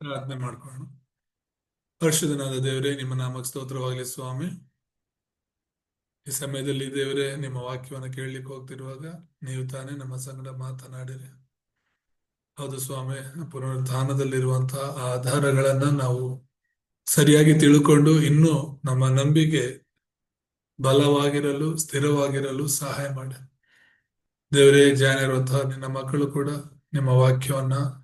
ಪ್ರಾರ್ಥನೆ ಮಾಡ್ಕೊಳ್ಳೋಣ. ಪರಿಶುದ್ಧನಾದ ದೇವರೇ, ನಿಮ್ಮ ನಾಮಕ್ಕೆ ಸ್ತೋತ್ರವಾಗಲಿ ಸ್ವಾಮಿ. ಈ ಸಮಯದಲ್ಲಿ ದೇವರೇ, ನಿಮ್ಮ ವಾಕ್ಯವನ್ನು ಕೇಳಲಿಕ್ಕೆ ಹೋಗ್ತಿರುವಾಗ ನೀವು ತಾನೇ ನಮ್ಮ ಸಂಗಡ ಮಾತನಾಡಿರಿ. ಹೌದು ಸ್ವಾಮಿ, ಪುನರುತ್ಥಾನದಲ್ಲಿರುವಂತಹ ಆಧಾರಗಳನ್ನ ನಾವು ಸರಿಯಾಗಿ ತಿಳ್ಕೊಂಡು ಇನ್ನೂ ನಮ್ಮ ನಂಬಿಕೆ ಬಲವಾಗಿರಲು, ಸ್ಥಿರವಾಗಿರಲು ಸಹಾಯ ಮಾಡಿ. ದೇವರೇ ಜ್ಞಾನ ಇರುವಂತಹ ನಿನ್ನ ಮಕ್ಕಳು ಕೂಡ ನಿಮ್ಮ ವಾಕ್ಯವನ್ನ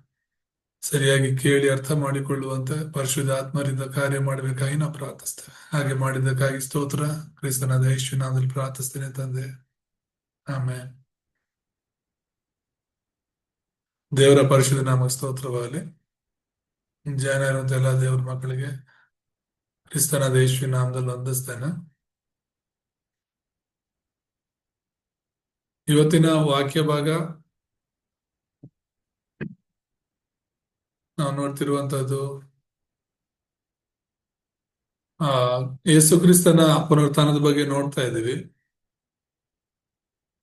ಸರಿಯಾಗಿ ಕೇಳಿ ಅರ್ಥ ಮಾಡಿಕೊಳ್ಳುವಂತೆ ಪರಿಶುದ್ಧ ಆತ್ಮರಿಂದ ಕಾರ್ಯ ಮಾಡಬೇಕಾಗಿ ನಾವು ಪ್ರಾರ್ಥಿಸ್ತೇವೆ. ಹಾಗೆ ಮಾಡಿದ್ದಕ್ಕಾಗಿ ಸ್ತೋತ್ರ. ಕ್ರಿಸ್ತನಾದ ಯೇಸುವಿನಾದಲ್ಲಿ ಪ್ರಾರ್ಥಿಸ್ತೇನೆ ತಂದೆ. ಆಮೇಲೆ ದೇವರ ಪರಿಶುದ್ಧ ನಾಮ ಸ್ತೋತ್ರವಾಗಲಿ. ಜಾನ ಇರುವಂತ ಎಲ್ಲ ದೇವರ ಮಕ್ಕಳಿಗೆ ಕ್ರಿಸ್ತನಾದ ಯೇಸುವಿನ ನಾಮದಲ್ಲಿ ವಂದಿಸ್ತೇನೆ. ಇವತ್ತಿನ ವಾಕ್ಯ ಭಾಗ ನೋಡ್ತಿರುವಂತದ್ದು ಆ, ಯೇಸು ಕ್ರಿಸ್ತನ ಪುನರುತ್ಥಾನದ ಬಗ್ಗೆ ನೋಡ್ತಾ ಇದ್ದೀವಿ.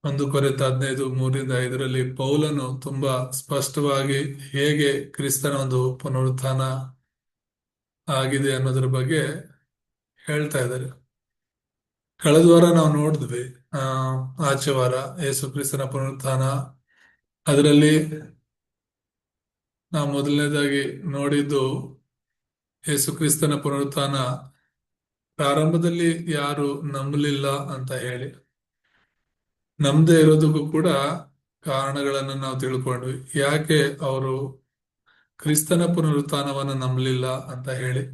ಒಂದು ಕೊರೆತ ಹದಿನೈದು, ಮೂರಿಂದ ಐದರಲ್ಲಿ ಪೌಲನು ತುಂಬಾ ಸ್ಪಷ್ಟವಾಗಿ ಹೇಗೆ ಕ್ರಿಸ್ತನ ಒಂದು ಪುನರುತ್ಥಾನ ಆಗಿದೆ ಅನ್ನೋದ್ರ ಬಗ್ಗೆ ಹೇಳ್ತಾ ಇದ್ದಾರೆ. ಕಳೆದ ವಾರ ನಾವು ನೋಡಿದ್ವಿ, ಆ, ಆಚೆ ವಾರ ಯೇಸು ಕ್ರಿಸ್ತನ ಪುನರುತ್ಥಾನ. ಅದರಲ್ಲಿ ನಾವು ಮೊದಲನೇದಾಗಿ ನೋಡಿದ್ದು ಯೇಸು ಕ್ರಿಸ್ತನ ಪುನರುತ್ಥಾನ ಪ್ರಾರಂಭದಲ್ಲಿ ಯಾರು ನಂಬಲಿಲ್ಲ ಅಂತ ಹೇಳಿ. ನಮ್ದೇ ಇರೋದಕ್ಕೂ ಕೂಡ ಕಾರಣಗಳನ್ನು ನಾವು ತಿಳ್ಕೊಂಡ್ವಿ ಯಾಕೆ ಅವರು ಕ್ರಿಸ್ತನ ಪುನರುತ್ಥಾನವನ್ನು ನಂಬಲಿಲ್ಲ ಅಂತ ಹೇಳಿ.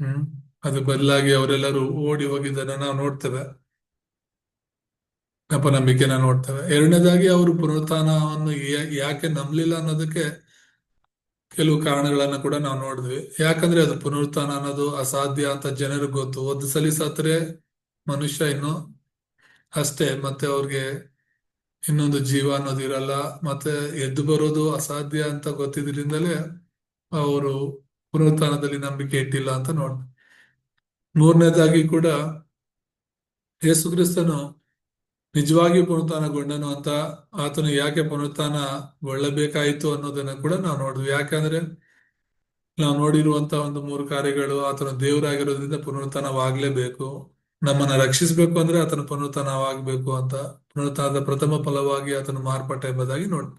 ಹ್ಮ್, ಅದು ಬದಲಾಗಿ ಅವರೆಲ್ಲರೂ ಓಡಿ ಹೋಗಿದ್ದನ್ನ ನಾವು ನೋಡ್ತೇವೆ. ಅಪನಂಬಿಕೆನ ನೋಡ್ತೇವೆ. ಎರಡನೇದಾಗಿ ಅವರು ಪುನರುತ್ಥಾನವನ್ನು ಯಾಕೆ ನಂಬಲಿಲ್ಲ ಅನ್ನೋದಕ್ಕೆ ಕೆಲವು ಕಾರಣಗಳನ್ನ ಕೂಡ ನಾವು ನೋಡಿದ್ವಿ. ಯಾಕಂದ್ರೆ ಅದು ಪುನರುತ್ಥಾನ ಅನ್ನೋದು ಅಸಾಧ್ಯ ಅಂತ ಜನರಿಗೆ ಗೊತ್ತು. ಒಂದು ಸಲ ಸತ್ರೆ ಮನುಷ್ಯ ಇನ್ನು ಅಷ್ಟೇ, ಮತ್ತೆ ಅವ್ರಿಗೆ ಇನ್ನೊಂದು ಜೀವ ಅನ್ನೋದು ಇರಲ್ಲ, ಮತ್ತೆ ಎದ್ದು ಬರೋದು ಅಸಾಧ್ಯ ಅಂತ ಗೊತ್ತಿದ್ರಿಂದಲೇ ಅವರು ಪುನರುತ್ಥಾನದಲ್ಲಿ ನಂಬಿಕೆ ಇಟ್ಟಿಲ್ಲ ಅಂತ ನೋಡ್ ಮೂರನೇದಾಗಿ ಕೂಡ ಯೇಸು ಕ್ರಿಸ್ತನು ನಿಜವಾಗಿ ಪುನರುತ್ಥಾನಗೊಂಡನು ಅಂತ ಆತನು ಯಾಕೆ ಪುನರುತ್ಥಾನಗೊಳ್ಳಬೇಕಾಯಿತು ಅನ್ನೋದನ್ನ ಕೂಡ ನಾವು ನೋಡಿದ್ವಿ. ಯಾಕಂದ್ರೆ ನಾವು ನೋಡಿರುವಂತಹ ಒಂದು ಮೂರು ಕಾರ್ಯಗಳು ಆತನು ದೇವರಾಗಿರೋದ್ರಿಂದ ಪುನರುತ್ಥಾನವಾಗ್ಲೇಬೇಕು. ನಮ್ಮನ್ನ ರಕ್ಷಿಸಬೇಕು ಅಂದ್ರೆ ಆತನ ಪುನರುತ್ಥಾನವಾಗಬೇಕು ಅಂತ, ಪುನರುತ್ಥಾನದ ಪ್ರಥಮ ಫಲವಾಗಿ ಆತನು ಮಾರ್ಪಟ್ಟ ಎಂಬುದಾಗಿ ನೋಡಿ,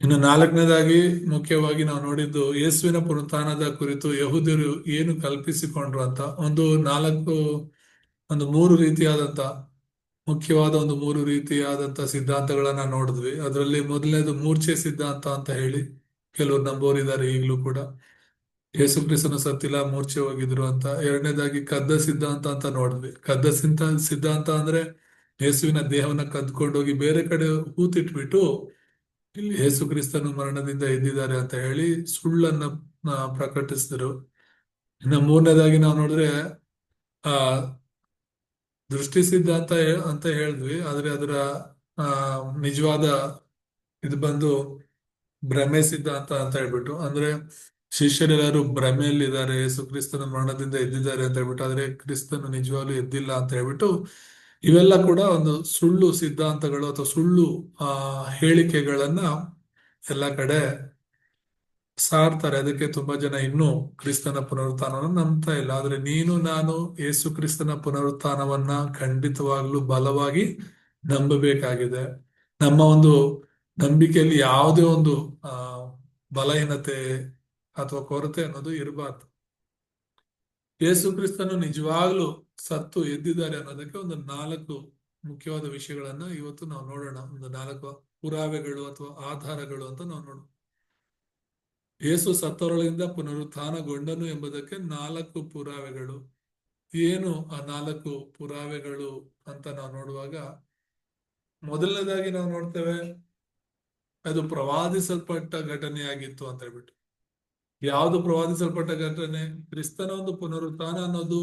ಇನ್ನು ನಾಲ್ಕನೇದಾಗಿ ಮುಖ್ಯವಾಗಿ ನಾವು ನೋಡಿದ್ದು ಯೇಸುವಿನ ಪುನರುತ್ಥಾನದ ಕುರಿತು ಯಹೂದ್ಯರು ಏನು ಕಲ್ಪಿಸಿಕೊಂಡ್ರು ಅಂತ. ಒಂದು ನಾಲ್ಕು, ಒಂದು ಮೂರು ರೀತಿಯಾದಂತ ಮುಖ್ಯವಾದ ಒಂದು ಮೂರು ರೀತಿಯಾದಂಥ ಸಿದ್ಧಾಂತಗಳನ್ನ ನೋಡಿದ್ವಿ. ಅದರಲ್ಲಿ ಮೊದಲನೇದು ಮೂರ್ಛೆ ಸಿದ್ಧಾಂತ ಅಂತ ಹೇಳಿ ಕೆಲವರು ನಂಬೋರಿದ್ದಾರೆ ಈಗಲೂ ಕೂಡ. ಯೇಸು ಕ್ರಿಸ್ತನ ಸತ್ತಿಲ್ಲ, ಮೂರ್ಛೆ ಹೋಗಿದ್ರು ಅಂತ. ಎರಡನೇದಾಗಿ ಕದ್ದ ಸಿದ್ಧಾಂತ ಅಂತ ನೋಡಿದ್ವಿ. ಕದ್ದ ಸಿದ್ಧ ಸಿದ್ಧಾಂತ ಅಂದ್ರೆ ಯೇಸುವಿನ ದೇಹವನ್ನ ಕದ್ಕೊಂಡೋಗಿ ಬೇರೆ ಕಡೆ ಹೂತಿಟ್ಬಿಟ್ಟು ಇಲ್ಲಿ ಯೇಸು ಕ್ರಿಸ್ತನು ಮರಣದಿಂದ ಎದ್ದಿದ್ದಾರೆ ಅಂತ ಹೇಳಿ ಸುಳ್ಳನ್ನ ಪ್ರಕಟಿಸಿದ್ರು. ಇನ್ನು ಮೂರನೇದಾಗಿ ನಾವು ನೋಡಿದ್ರೆ, ಆ ದೃಷ್ಟಿ ಸಿದ್ಧಾಂತ ಅಂತ ಹೇಳಿದ್ವಿ. ಆದ್ರೆ ಅದರ ನಿಜವಾದ ಇದು ಬಂದು ಭ್ರಮೆ ಸಿದ್ಧಾಂತ ಅಂತ ಹೇಳ್ಬಿಟ್ಟು. ಅಂದ್ರೆ ಶಿಷ್ಯರೆಲ್ಲರೂ ಭ್ರಮೆಯಲ್ಲಿದ್ದಾರೆ. ಯೇಸು ಕ್ರಿಸ್ತನ ಮರಣದಿಂದ ಎದ್ದಿದ್ದಾರೆ ಅಂತ ಹೇಳ್ಬಿಟ್ಟು, ಆದ್ರೆ ಕ್ರಿಸ್ತನು ನಿಜವಾಗ್ಲೂ ಎದ್ದಿಲ್ಲ ಅಂತ ಹೇಳ್ಬಿಟ್ಟು ಇವೆಲ್ಲ ಕೂಡ ಒಂದು ಸುಳ್ಳು ಸಿದ್ಧಾಂತಗಳು ಅಥವಾ ಸುಳ್ಳು, ಆ, ಹೇಳಿಕೆಗಳನ್ನ ಎಲ್ಲ ಕಡೆ ಸಾರ್ತಾರೆ. ಅದಕ್ಕೆ ತುಂಬಾ ಜನ ಇನ್ನೂ ಕ್ರಿಸ್ತನ ಪುನರುತ್ಥಾನವನ್ನು ನಂಬ್ತಾ ಇಲ್ಲ. ಆದ್ರೆ ನೀನು, ನಾನು ಯೇಸು ಕ್ರಿಸ್ತನ ಪುನರುತ್ಥಾನವನ್ನ ಖಂಡಿತವಾಗ್ಲೂ ಬಲವಾಗಿ ನಂಬಬೇಕಾಗಿದೆ. ನಮ್ಮ ಒಂದು ನಂಬಿಕೆಯಲ್ಲಿ ಯಾವುದೇ ಒಂದು, ಆ, ಬಲಹೀನತೆ ಅಥವಾ ಕೊರತೆ ಅನ್ನೋದು ಇರಬಾರ್ದು. ಯೇಸು ಕ್ರಿಸ್ತನು ನಿಜವಾಗ್ಲೂ ಸತ್ತು ಎದ್ದಿದ್ದಾರೆ ಅನ್ನೋದಕ್ಕೆ ಒಂದು ನಾಲ್ಕು ಮುಖ್ಯವಾದ ವಿಷಯಗಳನ್ನ ಇವತ್ತು ನಾವು ನೋಡೋಣ. ಒಂದು ನಾಲ್ಕು ಪುರಾವೆಗಳು ಅಥವಾ ಆಧಾರಗಳು ಅಂತ ನಾವು ನೋಡೋಣ. ಯೇಸು ಸತ್ತವರೊಳಗಿಂದ ಪುನರುತ್ಥಾನಗೊಂಡನು ಎಂಬುದಕ್ಕೆ ನಾಲ್ಕು ಪುರಾವೆಗಳು. ಏನು ಆ ನಾಲ್ಕು ಪುರಾವೆಗಳು ಅಂತ ನಾವು ನೋಡುವಾಗ, ಮೊದಲನೇದಾಗಿ ನಾವು ನೋಡ್ತೇವೆ, ಅದು ಪ್ರವಾದಿಸಲ್ಪಟ್ಟ ಘಟನೆಯಾಗಿತ್ತು ಅಂತ ಹೇಳ್ಬಿಟ್ಟು. ಯಾವುದು ಪ್ರವಾದಿಸಲ್ಪಟ್ಟ ಘಟನೆ? ಕ್ರಿಸ್ತನ ಒಂದು ಪುನರುತ್ಥಾನ ಅನ್ನೋದು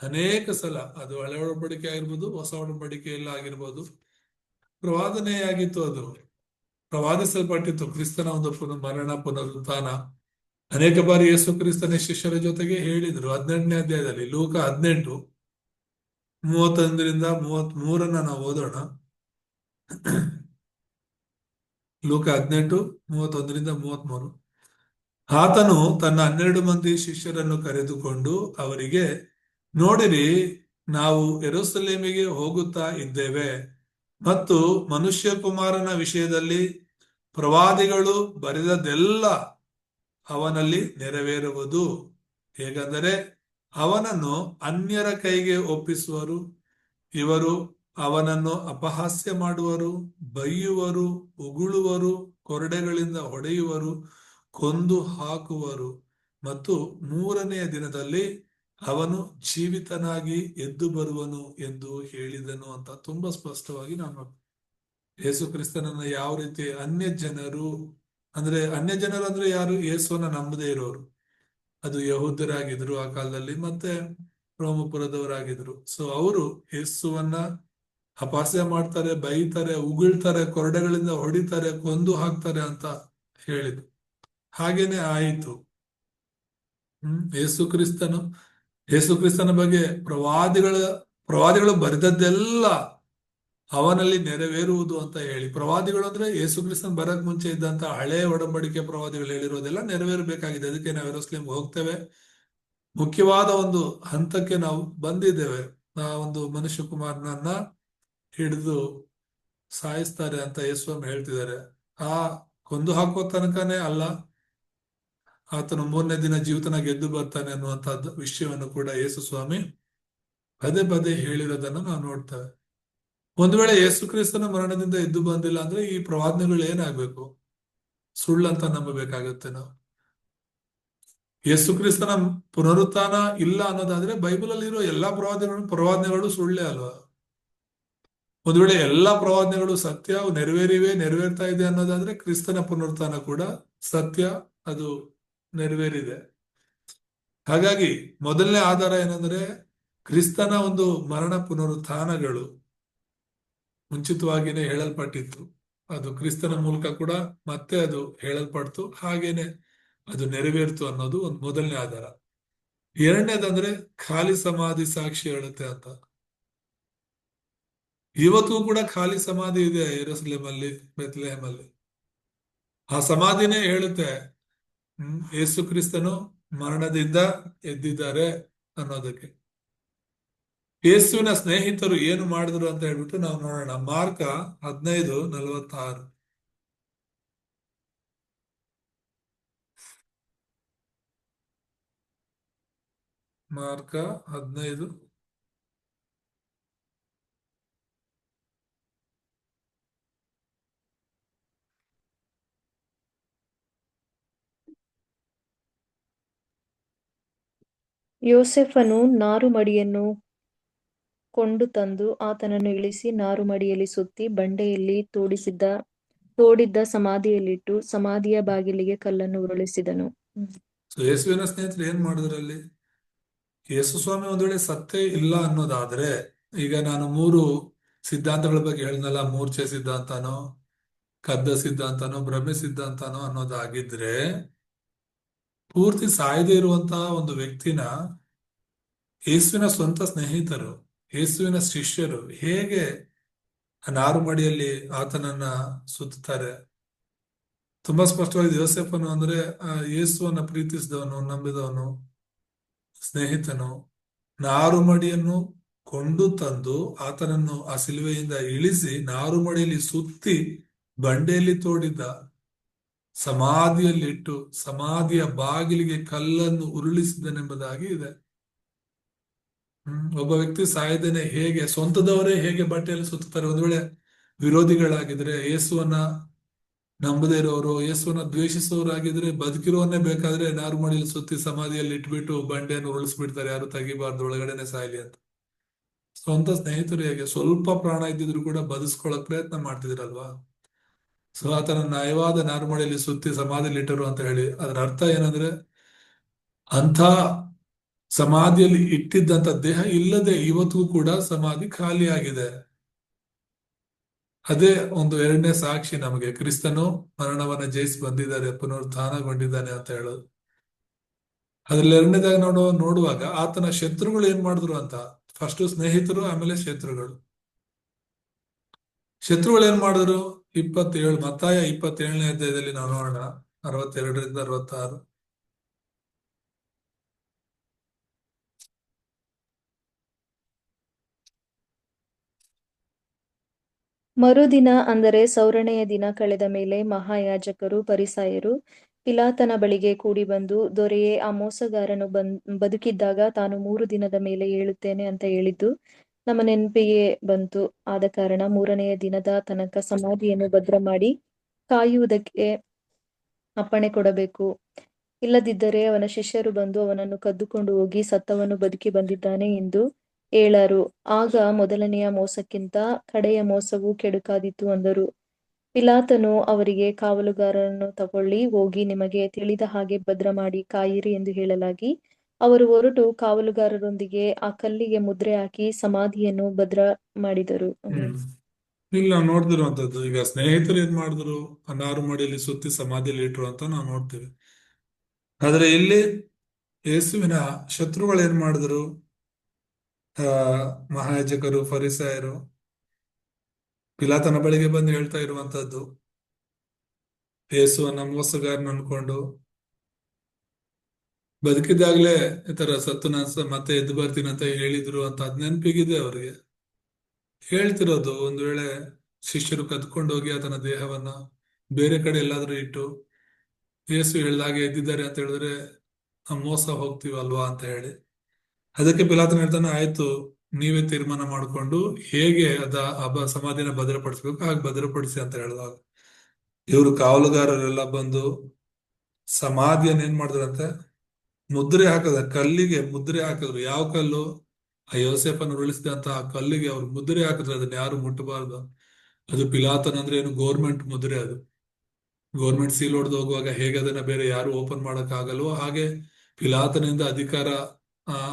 ಅನೇಕ ಸಲ, ಅದು ಹಳೆ ಒಡಂಬಡಿಕೆ ಆಗಿರ್ಬೋದು, ಹೊಸ ಒಡಂಬಡಿಕೆಯಲ್ಲ ಆಗಿರ್ಬೋದು, ಪ್ರವಾದನೆಯಾಗಿತ್ತು ಅದು. ಪ್ರವಾದಿಸಲ್ಪಟ್ಟಿತ್ತು ಕ್ರಿಸ್ತನ ಒಂದು ಪುನರ್ ಮರಣ, ಪುನರುತ್ಥಾನ. ಅನೇಕ ಬಾರಿ ಯೇಸು ಕ್ರಿಸ್ತನ ಶಿಷ್ಯರ ಜೊತೆಗೆ ಹೇಳಿದ್ರು. ಹದಿನೆಂಟನೇ ಅಧ್ಯಾಯದಲ್ಲಿ, ಲೋಕ ಹದಿನೆಂಟು, ಮೂವತ್ತೊಂದರಿಂದ ಮೂವತ್ ಮೂರನ್ನ ನಾವು ಓದೋಣ. ಲೋಕ ಹದಿನೆಂಟು, ಮೂವತ್ತೊಂದರಿಂದ ಮೂವತ್ತ್ ಮೂರು ಆತನು ತನ್ನ ಹನ್ನೆರಡು ಮಂದಿ ಶಿಷ್ಯರನ್ನು ಕರೆದುಕೊಂಡು ಅವರಿಗೆ, ನೋಡಿರಿ, ನಾವು ಎರೋಸಲೇಮಿಗೆ ಹೋಗುತ್ತಾ ಇದ್ದೇವೆ. ಮತ್ತು ಮನುಷ್ಯ ಕುಮಾರನ ವಿಷಯದಲ್ಲಿ ಪ್ರವಾದಿಗಳು ಬರೆದದೆಲ್ಲ ಅವನಲ್ಲಿ ನೆರವೇರುವುದು. ಹೇಗೆಂದರೆ, ಅವನನ್ನು ಅನ್ಯರ ಕೈಗೆ ಒಪ್ಪಿಸುವರು, ಇವರು ಅವನನ್ನು ಅಪಹಾಸ್ಯ ಮಾಡುವರು, ಬೈಯುವರು, ಉಗುಳುವರು, ಕೊರಡೆಗಳಿಂದ ಹೊಡೆಯುವರು, ಕೊಂದು ಹಾಕುವರು. ಮತ್ತು ಮೂರನೆಯ ದಿನದಲ್ಲಿ ಅವನು ಜೀವಿತನಾಗಿ ಎದ್ದು ಬರುವನು ಎಂದು ಹೇಳಿದನು ಅಂತ ತುಂಬಾ ಸ್ಪಷ್ಟವಾಗಿ ನಾನು ಯೇಸು ಕ್ರಿಸ್ತನನ್ನ ಯಾವ ರೀತಿ ಅನ್ಯ ಜನರು ಅಂದ್ರೆ ಅನ್ಯ ಜನರು ಅಂದ್ರೆ ಯಾರು? ಯೇಸುವನ್ನ ನಂಬದೇ ಇರೋರು. ಅದು ಯಹೂದರಾಗಿದ್ರು ಆ ಕಾಲದಲ್ಲಿ, ಮತ್ತೆ ರೋಮಪುರದವರಾಗಿದ್ರು. ಸೊ ಅವರು ಯೇಸುವನ್ನ ಅಪಾಸ್ಯ ಮಾಡ್ತಾರೆ, ಬೈತಾರೆ, ಉಗುಳ್ತಾರೆ, ಕೊರಡೆಗಳಿಂದ ಹೊಡಿತಾರೆ, ಕೊಂದು ಹಾಕ್ತಾರೆ ಅಂತ ಹೇಳಿದ್ರು. ಹಾಗೇನೆ ಆಯಿತು. ಹ್ಮ್, ಯೇಸು ಕ್ರಿಸ್ತನು ಯೇಸು ಕ್ರಿಸ್ತನ ಬಗ್ಗೆ ಪ್ರವಾದಿಗಳ, ಪ್ರವಾದಿಗಳು ಬರೆದದ್ದೆಲ್ಲ ಅವನಲ್ಲಿ ನೆರವೇರುವುದು ಅಂತ ಹೇಳಿ. ಪ್ರವಾದಿಗಳು ಅಂದ್ರೆ ಯೇಸು ಕ್ರಿಸ್ತನ್ ಬರಕ್ ಮುಂಚೆ ಇದ್ದಂತ ಹಳೆ ಒಡಂಬಡಿಕೆ ಪ್ರವಾದಿಗಳು ಹೇಳಿರೋದೆಲ್ಲ ನೆರವೇರಬೇಕಾಗಿದೆ. ಅದಕ್ಕೆ ನಾವು ಯೆರೂಸಲೇಮ್ಗೆ ಹೋಗ್ತೇವೆ. ಮುಖ್ಯವಾದ ಒಂದು ಹಂತಕ್ಕೆ ನಾವು ಬಂದಿದ್ದೇವೆ. ಆ ಒಂದು ಮನುಷ್ಯ ಕುಮಾರನನ್ನ ಹಿಡಿದು ಸಾಯಿಸ್ತಾರೆ ಅಂತ ಯೇಸುವನ್ ಹೇಳ್ತಿದ್ದಾರೆ. ಆ ಕೊಂದು ಹಾಕೋ ತನಕನೇ ಅಲ್ಲ ಆತನು ಮೂರನೇ ದಿನ ಜೀವಿತನ ಗೆದ್ದು ಬರ್ತಾನೆ ಅನ್ನುವಂತಹ ವಿಷಯವನ್ನು ಕೂಡ ಯೇಸು ಸ್ವಾಮಿ ಪದೇ ಪದೇ ಹೇಳಿರೋದನ್ನ ನಾವು ನೋಡ್ತೇವೆ. ಒಂದು ವೇಳೆ ಯೇಸು ಕ್ರಿಸ್ತನ ಮರಣದಿಂದ ಎದ್ದು ಬಂದಿಲ್ಲ ಅಂದ್ರೆ ಈ ಪ್ರವಾದನೆಗಳು ಏನಾಗ್ಬೇಕು? ಸುಳ್ಳಂತ ನಂಬಬೇಕಾಗತ್ತೆ ನಾವು. ಯೇಸು ಕ್ರಿಸ್ತನ ಪುನರುತ್ಥಾನ ಇಲ್ಲ ಅನ್ನೋದಾದ್ರೆ ಬೈಬಲ್ ಅಲ್ಲಿ ಇರೋ ಎಲ್ಲಾ ಪ್ರವಾದನೆಗಳು ಪ್ರವಾದನೆಗಳು ಸುಳ್ಳೇ ಅಲ್ವಾ? ಒಂದು ವೇಳೆ ಎಲ್ಲಾ ಪ್ರವಾದನೆಗಳು ಸತ್ಯ, ನೆರವೇರಿವೆ, ನೆರವೇರ್ತಾ ಇದೆ ಅನ್ನೋದಾದ್ರೆ ಕ್ರಿಸ್ತನ ಪುನರುತ್ಥಾನ ಕೂಡ ಸತ್ಯ, ಅದು ನೆರವೇರಿದೆ. ಹಾಗಾಗಿ ಮೊದಲನೇ ಆಧಾರ ಏನಂದ್ರೆ ಕ್ರಿಸ್ತನ ಒಂದು ಮರಣ ಪುನರುತ್ಥಾನಗಳು ಮುಂಚಿತವಾಗಿನೇ ಹೇಳಲ್ಪಟ್ಟಿತ್ತು. ಅದು ಕ್ರಿಸ್ತನ ಮೂಲಕ ಕೂಡ ಮತ್ತೆ ಅದು ಹೇಳಲ್ಪಡ್ತು. ಹಾಗೇನೆ ಅದು ನೆರವೇರ್ತು ಅನ್ನೋದು ಒಂದು ಮೊದಲನೇ ಆಧಾರ. ಎರಡನೇದಂದ್ರೆ ಖಾಲಿ ಸಮಾಧಿ ಸಾಕ್ಷಿ ಹೇಳುತ್ತೆ ಅಂತ. ಇವತ್ತು ಕೂಡ ಖಾಲಿ ಸಮಾಧಿ ಇದೆ ಯೆರೂಸಲೇಮ್ ಮೆತ್ಲೇಮಲ್ಲಿ ಆ ಸಮಾಧಿನೇ ಹೇಳುತ್ತೆ. ಹ್ಮ್, ಯೇಸು ಕ್ರಿಸ್ತನು ಮರಣದಿಂದ ಎದ್ದಿದ್ದಾರೆ ಅನ್ನೋದಕ್ಕೆ. ಯೇಸುವಿನ ಸ್ನೇಹಿತರು ಏನು ಮಾಡಿದ್ರು ಅಂತ ಹೇಳ್ಬಿಟ್ಟು ನಾವು ನೋಡೋಣ. ಮಾರ್ಕ ಹದಿನೈದು, ನಲವತ್ತಾರು. ಮಾರ್ಕ ಹದಿನೈದು ಯೋಸೇಫನು ನಾರುಮಡಿಯನ್ನು ಕೊಂಡು ತಂದು ಆತನನ್ನು ಇಳಿಸಿ ನಾರುಮಡಿಯಲ್ಲಿ ಸುತ್ತಿ ಬಂಡೆಯಲ್ಲಿ ತೋಡಿಸಿದ್ದ, ತೋಡಿದ್ದ ಸಮಾಧಿಯಲ್ಲಿಟ್ಟು ಸಮಾಧಿಯ ಬಾಗಿಲಿಗೆ ಕಲ್ಲನ್ನು ಉರುಳಿಸಿದನು. ಯೇಸುವಿನ ಸ್ನೇಹಿತರು ಏನ್ ಮಾಡಿದ್ರು ಅಲ್ಲಿ ಯೇಸು ಸ್ವಾಮಿ ಒಂದ್ ವೇಳೆ ಸತ್ಯ ಇಲ್ಲ ಅನ್ನೋದಾದ್ರೆ, ಈಗ ನಾನು ಮೂರು ಸಿದ್ಧಾಂತಗಳ ಬಗ್ಗೆ ಹೇಳಿದ್ನಲ್ಲ ಮೂರ್ಛೆ ಸಿದ್ಧಾಂತನೋ, ಕದ್ದ ಸಿದ್ಧಾಂತನೋ, ಭ್ರಮೆ ಸಿದ್ಧಾಂತನೋ ಅನ್ನೋದಾಗಿದ್ರೆ ಪೂರ್ತಿ ಸಾಯದೇ ಇರುವಂತಹ ಒಂದು ವ್ಯಕ್ತಿನ ಯೇಸುವಿನ ಸ್ವಂತ ಸ್ನೇಹಿತರು, ಯೇಸುವಿನ ಶಿಷ್ಯರು ಹೇಗೆ ನಾರುಮಡಿಯಲ್ಲಿ ಆತನನ್ನ ಸುತ್ತಾರೆ? ತುಂಬಾ ಸ್ಪಷ್ಟವಾಗಿ ಯೋಸೆಫನು ಅಂದ್ರೆ ಯೇಸುವನ್ನ ಪ್ರೀತಿಸಿದವನು, ನಂಬಿದವನು, ಸ್ನೇಹಿತನು, ನಾರುಮಡಿಯನ್ನು ಕೊಂಡು ತಂದು ಆತನನ್ನು ಆ ಸಿಲುವೆಯಿಂದ ಇಳಿಸಿ ನಾರುಮಡಿಯಲ್ಲಿ ಸುತ್ತಿ ಬಂಡೆಯಲ್ಲಿ ತೋಡಿದ್ದ. ಸಮಾಧಿಯಲ್ಲಿಟ್ಟು ಸಮಾಧಿಯ ಬಾಗಿಲಿಗೆ ಕಲ್ಲನ್ನು ಉರುಳಿಸಿದನೆಂಬುದಾಗಿ ಇದೆ. ಹ್ಮ್, ಒಬ್ಬ ವ್ಯಕ್ತಿ ಸಾಯದೇನೆ ಹೇಗೆ, ಸ್ವಂತದವರೇ ಹೇಗೆ ಬಟ್ಟೆಯಲ್ಲಿ ಸುತ್ತಾರೆ ಒಂದು ವೇಳೆ ವಿರೋಧಿಗಳಾಗಿದ್ರೆ, ಯೇಸುವನ್ನ ನಂಬದೇ ಇರೋರು, ಯೇಸುವನ್ನ ದ್ವೇಷಿಸೋರಾಗಿದ್ರೆ ಬದುಕಿರೋವನ್ನೇ ಬೇಕಾದ್ರೆ ನಾರುಮಡಿಯಲ್ಲಿ ಸುತ್ತಿ ಸಮಾಧಿಯಲ್ಲಿ ಇಟ್ಬಿಟ್ಟು ಬಂಡೆಯನ್ನು ಉರುಳಿಸ್ಬಿಡ್ತಾರೆ. ಯಾರು ತೆಗಿಬಾರ್ದು, ಒಳಗಡೆನೆ ಸಾಯ್ಲಿ ಅಂತ. ಸ್ವಂತ ಸ್ನೇಹಿತರು ಹೇಗೆ, ಸ್ವಲ್ಪ ಪ್ರಾಣ ಇದ್ದಿದ್ರು ಕೂಡ ಬದುಸ್ಕೊಳಕ್ ಪ್ರಯತ್ನ ಮಾಡ್ತಿದ್ರಲ್ವಾ? ಸೊ ಆತನ ನಯವಾದ ನಾರ್ಮಡಿಯಲ್ಲಿ ಸುತ್ತಿ ಸಮಾಧಿಯಲ್ಲಿ ಇಟ್ಟರು ಅಂತ ಹೇಳಿ. ಅದರ ಅರ್ಥ ಏನಂದ್ರೆ, ಅಂಥ ಸಮಾಧಿಯಲ್ಲಿ ಇಟ್ಟಿದ್ದಂತ ದೇಹ ಇಲ್ಲದೆ ಇವತ್ತಿಗೂ ಕೂಡ ಸಮಾಧಿ ಖಾಲಿಯಾಗಿದೆ ಅದೇ ಒಂದು ಎರಡನೇ ಸಾಕ್ಷಿ ನಮಗೆ. ಕ್ರಿಸ್ತನು ಮರಣವನ್ನ ಜಯಿಸಿ ಬಂದಿದ್ದಾರೆ, ಪುನರುತ್ಥಾನಗೊಂಡಿದ್ದಾನೆ ಅಂತ ಹೇಳೋದು ಅದ್ರಲ್ಲಿ ಎರಡನೇದಾಗಿ ನೋಡುವ, ನೋಡುವಾಗ ಆತನ ಶತ್ರುಗಳು ಏನ್ ಮಾಡಿದ್ರು ಅಂತ. ಫಸ್ಟ್ ಸ್ನೇಹಿತರು, ಆಮೇಲೆ ಶತ್ರುಗಳು. ಶತ್ರುಗಳು ಏನ್ ಮಾಡಿದ್ರು? ಇಪ್ಪತ್ತೇಳು, ಮತ್ತಾಯ ಇಪ್ಪತ್ತೇಳನೇ ಅಧ್ಯಾಯದಲ್ಲಿ ನಾವು ನೋಡೋಣ. ಅರವತ್ತೆರಡರಿಂದ ಅರವತ್ತಾರು. ಮರುದಿನ, ಅಂದರೆ ಸೌರಣೆಯ ದಿನ ಕಳೆದ ಮೇಲೆ ಮಹಾಯಾಜಕರು, ಪರಿಸಾಯರು ಪಿಲಾತನ ಬಳಿಗೆ ಕೂಡಿ ಬಂದು ದೊರೆಯೇ ಆ ಮೋಸಗಾರನು ಬದುಕಿದ್ದಾಗ ತಾನು ಮೂರು ದಿನದ ಮೇಲೆ ಏಳುತ್ತೇನೆ ಅಂತ ಹೇಳಿದ್ದು ನಮ್ಮ ನೆನಪಿಗೆ ಬಂತು. ಆದ ಕಾರಣ ಮೂರನೆಯ ದಿನದ ತನಕ ಸಮಾಧಿಯನ್ನು ಭದ್ರ ಮಾಡಿ ಕಾಯುವುದಕ್ಕೆ ಅಪ್ಪಣೆ ಕೊಡಬೇಕು. ಇಲ್ಲದಿದ್ದರೆ ಅವನ ಶಿಷ್ಯರು ಬಂದು ಅವನನ್ನು ಕದ್ದುಕೊಂಡು ಹೋಗಿ ಸತ್ತವನು ಬದುಕಿ ಬಂದಿದ್ದಾನೆ ಎಂದು ಹೇಳರು. ಆಗ ಮೊದಲನೆಯ ಮೋಸಕ್ಕಿಂತ ಕಡೆಯ ಮೋಸವು ಕೆಡುಕಾದೀತು ಅಂದರು. ಪಿಲಾತನು ಅವರಿಗೆ, ಕಾವಲುಗಾರರನ್ನು ತಗೊಳ್ಳಿ, ಹೋಗಿ ನಿಮಗೆ ತಿಳಿದ ಹಾಗೆ ಭದ್ರ ಮಾಡಿ ಕಾಯಿರಿ ಎಂದು ಹೇಳಲಾಗಿ ಅವರು ಹೊರಟು ಕಾವಲುಗಾರರೊಂದಿಗೆ ಆ ಕಲ್ಲಿಗೆ ಮುದ್ರೆ ಹಾಕಿ ಸಮಾಧಿಯನ್ನು ಭದ್ರ ಮಾಡಿದರು. ಇಲ್ಲ ನಾವು ನೋಡ್ದಿರುವಂತದ್ದು ಈಗ ಸ್ನೇಹಿತರು ಏನ್ ಮಾಡಿದ್ರು? ಅನಾರು ನಾರು ಮಡಿಯಲ್ಲಿ ಸುತ್ತಿ ಸಮಾಧಿಯಲ್ಲಿ ಇಟ್ರು ಅಂತ ನಾವು ನೋಡ್ತೇವೆ. ಆದ್ರೆ ಇಲ್ಲಿ ಯೇಸುವಿನ ಶತ್ರುಗಳು ಏನ್ ಮಾಡಿದ್ರು? ಆ, ಮಹಾಯಾಜಕರು, ಫರಿಸಾಯರು ಪಿಲಾತನ ಬಳಿಗೆ ಬಂದು ಹೇಳ್ತಾ ಇರುವಂತದ್ದು, ಯೇಸುವನ್ನ ಮೋಸಗಾರನ ಅನ್ಕೊಂಡು ಬದುಕಿದ್ದಾಗ್ಲೇ ಈ ತರ ಸತ್ತು ನಾನು ಮತ್ತೆ ಎದ್ದು ಬರ್ತೀನಿ ಅಂತ ಹೇಳಿದ್ರು ಅಂತ ಅದ್ ನೆನಪಿಗಿದೆ ಅವರಿಗೆ. ಹೇಳ್ತಿರೋದು ಒಂದ್ ವೇಳೆ ಶಿಷ್ಯರು ಕದ್ಕೊಂಡು ಹೋಗಿ ಆತನ ದೇಹವನ್ನ ಬೇರೆ ಕಡೆ ಎಲ್ಲಾದ್ರೂ ಇಟ್ಟು ಯೇಸು ಹೇಳ್ದಾಗೆ ಎದ್ದಿದ್ದಾರೆ ಅಂತ ಹೇಳಿದ್ರೆ ನಾವು ಮೋಸ ಹೋಗ್ತೀವಲ್ವಾ ಅಂತ ಹೇಳಿ. ಅದಕ್ಕೆ ಪಿಲಾತನ ಹೇಳ್ತಾನೆ, ಆಯ್ತು, ನೀವೇ ತೀರ್ಮಾನ ಮಾಡಿಕೊಂಡು ಹೇಗೆ ಅದ ಹಬ್ಬ ಸಮಾಧಿನ ಭದ್ರಪಡಿಸ್ಬೇಕು, ಹಾಗೆ ಭದ್ರಪಡಿಸಿ ಅಂತ ಹೇಳಿದಾಗ. ಇವರು ಕಾವಲುಗಾರರೆಲ್ಲ ಬಂದು ಸಮಾಧಿಯನ್ನ ಏನ್ ಮಾಡಿದ್ರಂತೆ? ಮುದ್ರೆ ಹಾಕದ, ಕಲ್ಲಿಗೆ ಮುದ್ರೆ ಹಾಕಿದ್ರು. ಯಾವ ಕಲ್ಲು? ಆ ಯೋಸೆಫನ್ನು ಉರುಳಿಸಿದಂತಹ ಕಲ್ಲಿಗೆ ಅವ್ರು ಮುದ್ರೆ ಹಾಕಿದ್ರು ಅದನ್ನ ಯಾರು ಮುಟ್ಟಬಾರ್ದು? ಅದು ಪಿಲಾತನ್ ಅಂದ್ರೆ ಏನು? ಗೋರ್ಮೆಂಟ್ ಮುದ್ರೆ ಅದು. ಗೋರ್ಮೆಂಟ್ ಸೀಲ್ ಹೊಡೆದು ಹೋಗುವಾಗ ಹೇಗೆ ಅದನ್ನ ಬೇರೆ ಯಾರು ಓಪನ್ ಮಾಡಕ್ ಆಗಲ್ವೋ ಹಾಗೆ ಪಿಲಾತನಿಂದ ಅಧಿಕಾರ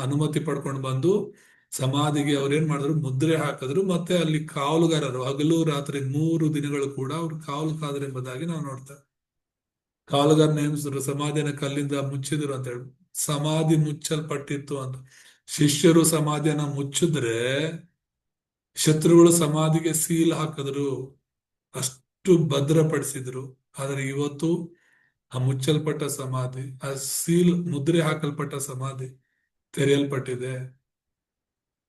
ಅನುಮತಿ ಪಡ್ಕೊಂಡು ಬಂದು ಸಮಾಧಿಗೆ ಅವ್ರು ಏನ್ ಮಾಡಿದ್ರು? ಮುದ್ರೆ ಹಾಕಿದ್ರು. ಮತ್ತೆ ಅಲ್ಲಿ ಕಾವಲುಗಾರರು ಹಗಲು ರಾತ್ರಿ ಮೂರು ದಿನಗಳು ಕೂಡ ಅವ್ರು ಕಾವಲು ಕಾದ್ರೆ ಎಂಬುದಾಗಿ ನಾವು ನೋಡ್ತೇವೆ. ಕಾವಲುಗಾರ ನೇಮಿಸಿದ್ರು ಸಮಾಧಿನ ಕಲ್ಲಿಂದ ಮುಚ್ಚಿದ್ರು ಅಂತ ಹೇಳಿ ಸಮಾಧಿ ಮುಚ್ಚಲ್ಪಟ್ಟಿತ್ತು ಅಂತ. ಶಿಷ್ಯರು ಸಮಾಧಿಯನ್ನ ಮುಚ್ಚಿದ್ರೆ ಶತ್ರುಗಳು ಸಮಾಧಿಗೆ ಸೀಲ್ ಹಾಕಿದ್ರು, ಅಷ್ಟು ಭದ್ರಪಡಿಸಿದ್ರು. ಆದ್ರೆ ಇವತ್ತು ಆ ಮುಚ್ಚಲ್ಪಟ್ಟ ಸಮಾಧಿ, ಆ ಸೀಲ್ ಮುದ್ರೆ ಹಾಕಲ್ಪಟ್ಟ ಸಮಾಧಿ ತೆರೆಯಲ್ಪಟ್ಟಿದೆ.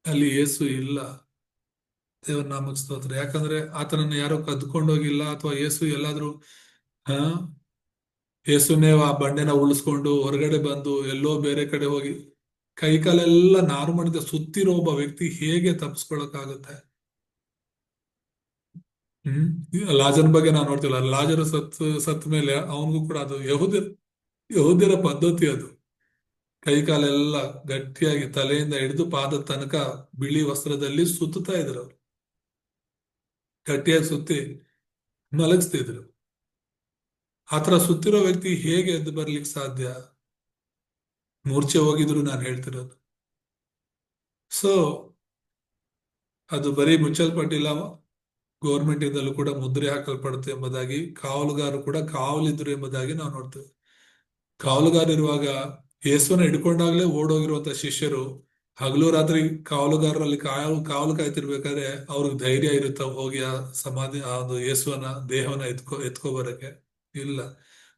ಅಲ್ಲಿ ಏಸು ಇಲ್ಲ. ದೇವರ ನಾಮಕ್ಕೆ ಸ್ತೋತ್ರ. ಯಾಕಂದ್ರೆ ಆತನನ್ನು ಯಾರೋ ಕದ್ಕೊಂಡೋಗಿಲ್ಲ ಅಥವಾ ಏಸು ಎಲ್ಲಾದ್ರೂ ಆ ಯೇಸುನೇ ಆ ಬಂಡೆನ ಉಳಿಸ್ಕೊಂಡು ಹೊರಗಡೆ ಬಂದು ಎಲ್ಲೋ ಬೇರೆ ಕಡೆ ಹೋಗಿ ಕೈಕಾಲೆಲ್ಲ ನಾರು ಮಾಡಿದ ಸುತ್ತಿರೋ ಒಬ್ಬ ವ್ಯಕ್ತಿ ಹೇಗೆ ತಪ್ಪಿಸ್ಕೊಳಕ್ಕಾಗತ್ತೆ ಹ್ಮ್. ಲಾಜನ್ ಬಗ್ಗೆ ನಾನು ನೋಡ್ತಿಲ್ಲ. ಲಾಜರ್ ಸತ್ ಸತ್ ಮೇಲೆ ಅವನಿಗೂ ಕೂಡ ಅದು ಯಹೂದ್ಯ ಯಹುದಿರ ಪದ್ಧತಿ ಅದು. ಕೈಕಾಲೆಲ್ಲ ಗಟ್ಟಿಯಾಗಿ ತಲೆಯಿಂದ ಹಿಡಿದು ಪಾದ ತನಕ ಬಿಳಿ ವಸ್ತ್ರದಲ್ಲಿ ಸುತ್ತುತ್ತಾ ಇದ್ರು ಅವ್ರು. ಗಟ್ಟಿಯಾಗಿ ಸುತ್ತಿ ಮಲಗಿಸ್ತಿದ್ರು. ಆತರ ಸುತ್ತಿರೋ ವ್ಯಕ್ತಿ ಹೇಗೆ ಎದ್ದು ಬರ್ಲಿಕ್ಕೆ ಸಾಧ್ಯ? ಮೂರ್ಛೆ ಹೋಗಿದ್ರು ನಾನು ಹೇಳ್ತಿರೋದು. ಸೊ ಅದು ಬರೀ ಮುಚ್ಚಲ್ಪಟ್ಟಿಲ್ಲ. ಗೌರ್ಮೆಂಟ್ ಇಂದಲೂ ಕೂಡ ಮುದ್ರೆ ಹಾಕಲ್ಪಡುತ್ತೆ ಎಂಬುದಾಗಿ, ಕಾವಲುಗಾರರು ಕೂಡ ಕಾವಲಿದ್ರು ಎಂಬುದಾಗಿ ನಾವು ನೋಡ್ತೇವೆ. ಕಾವಲುಗಾರ ಇರುವಾಗ ಯೇಸುವನ್ನ ಹಿಡ್ಕೊಂಡಾಗ್ಲೇ ಓಡೋಗಿರುವಂತ ಶಿಷ್ಯರು, ಹಗಲು ರಾತ್ರಿ ಕಾವಲುಗಾರರಲ್ಲಿ ಕಾವಲು ಕಾವಲು ಕಾಯ್ತಿರ್ಬೇಕಾದ್ರೆ ಅವ್ರಿಗೆ ಧೈರ್ಯ ಇರುತ್ತ ಹೋಗಿ ಆ ಸಮಾಧಿ, ಆ ಒಂದು ಯೇಸುವನ ದೇಹವನ್ನ ಎತ್ಕೊ ಎತ್ಕೊ ಬರಕ್ಕೆ ಇಲ್ಲ.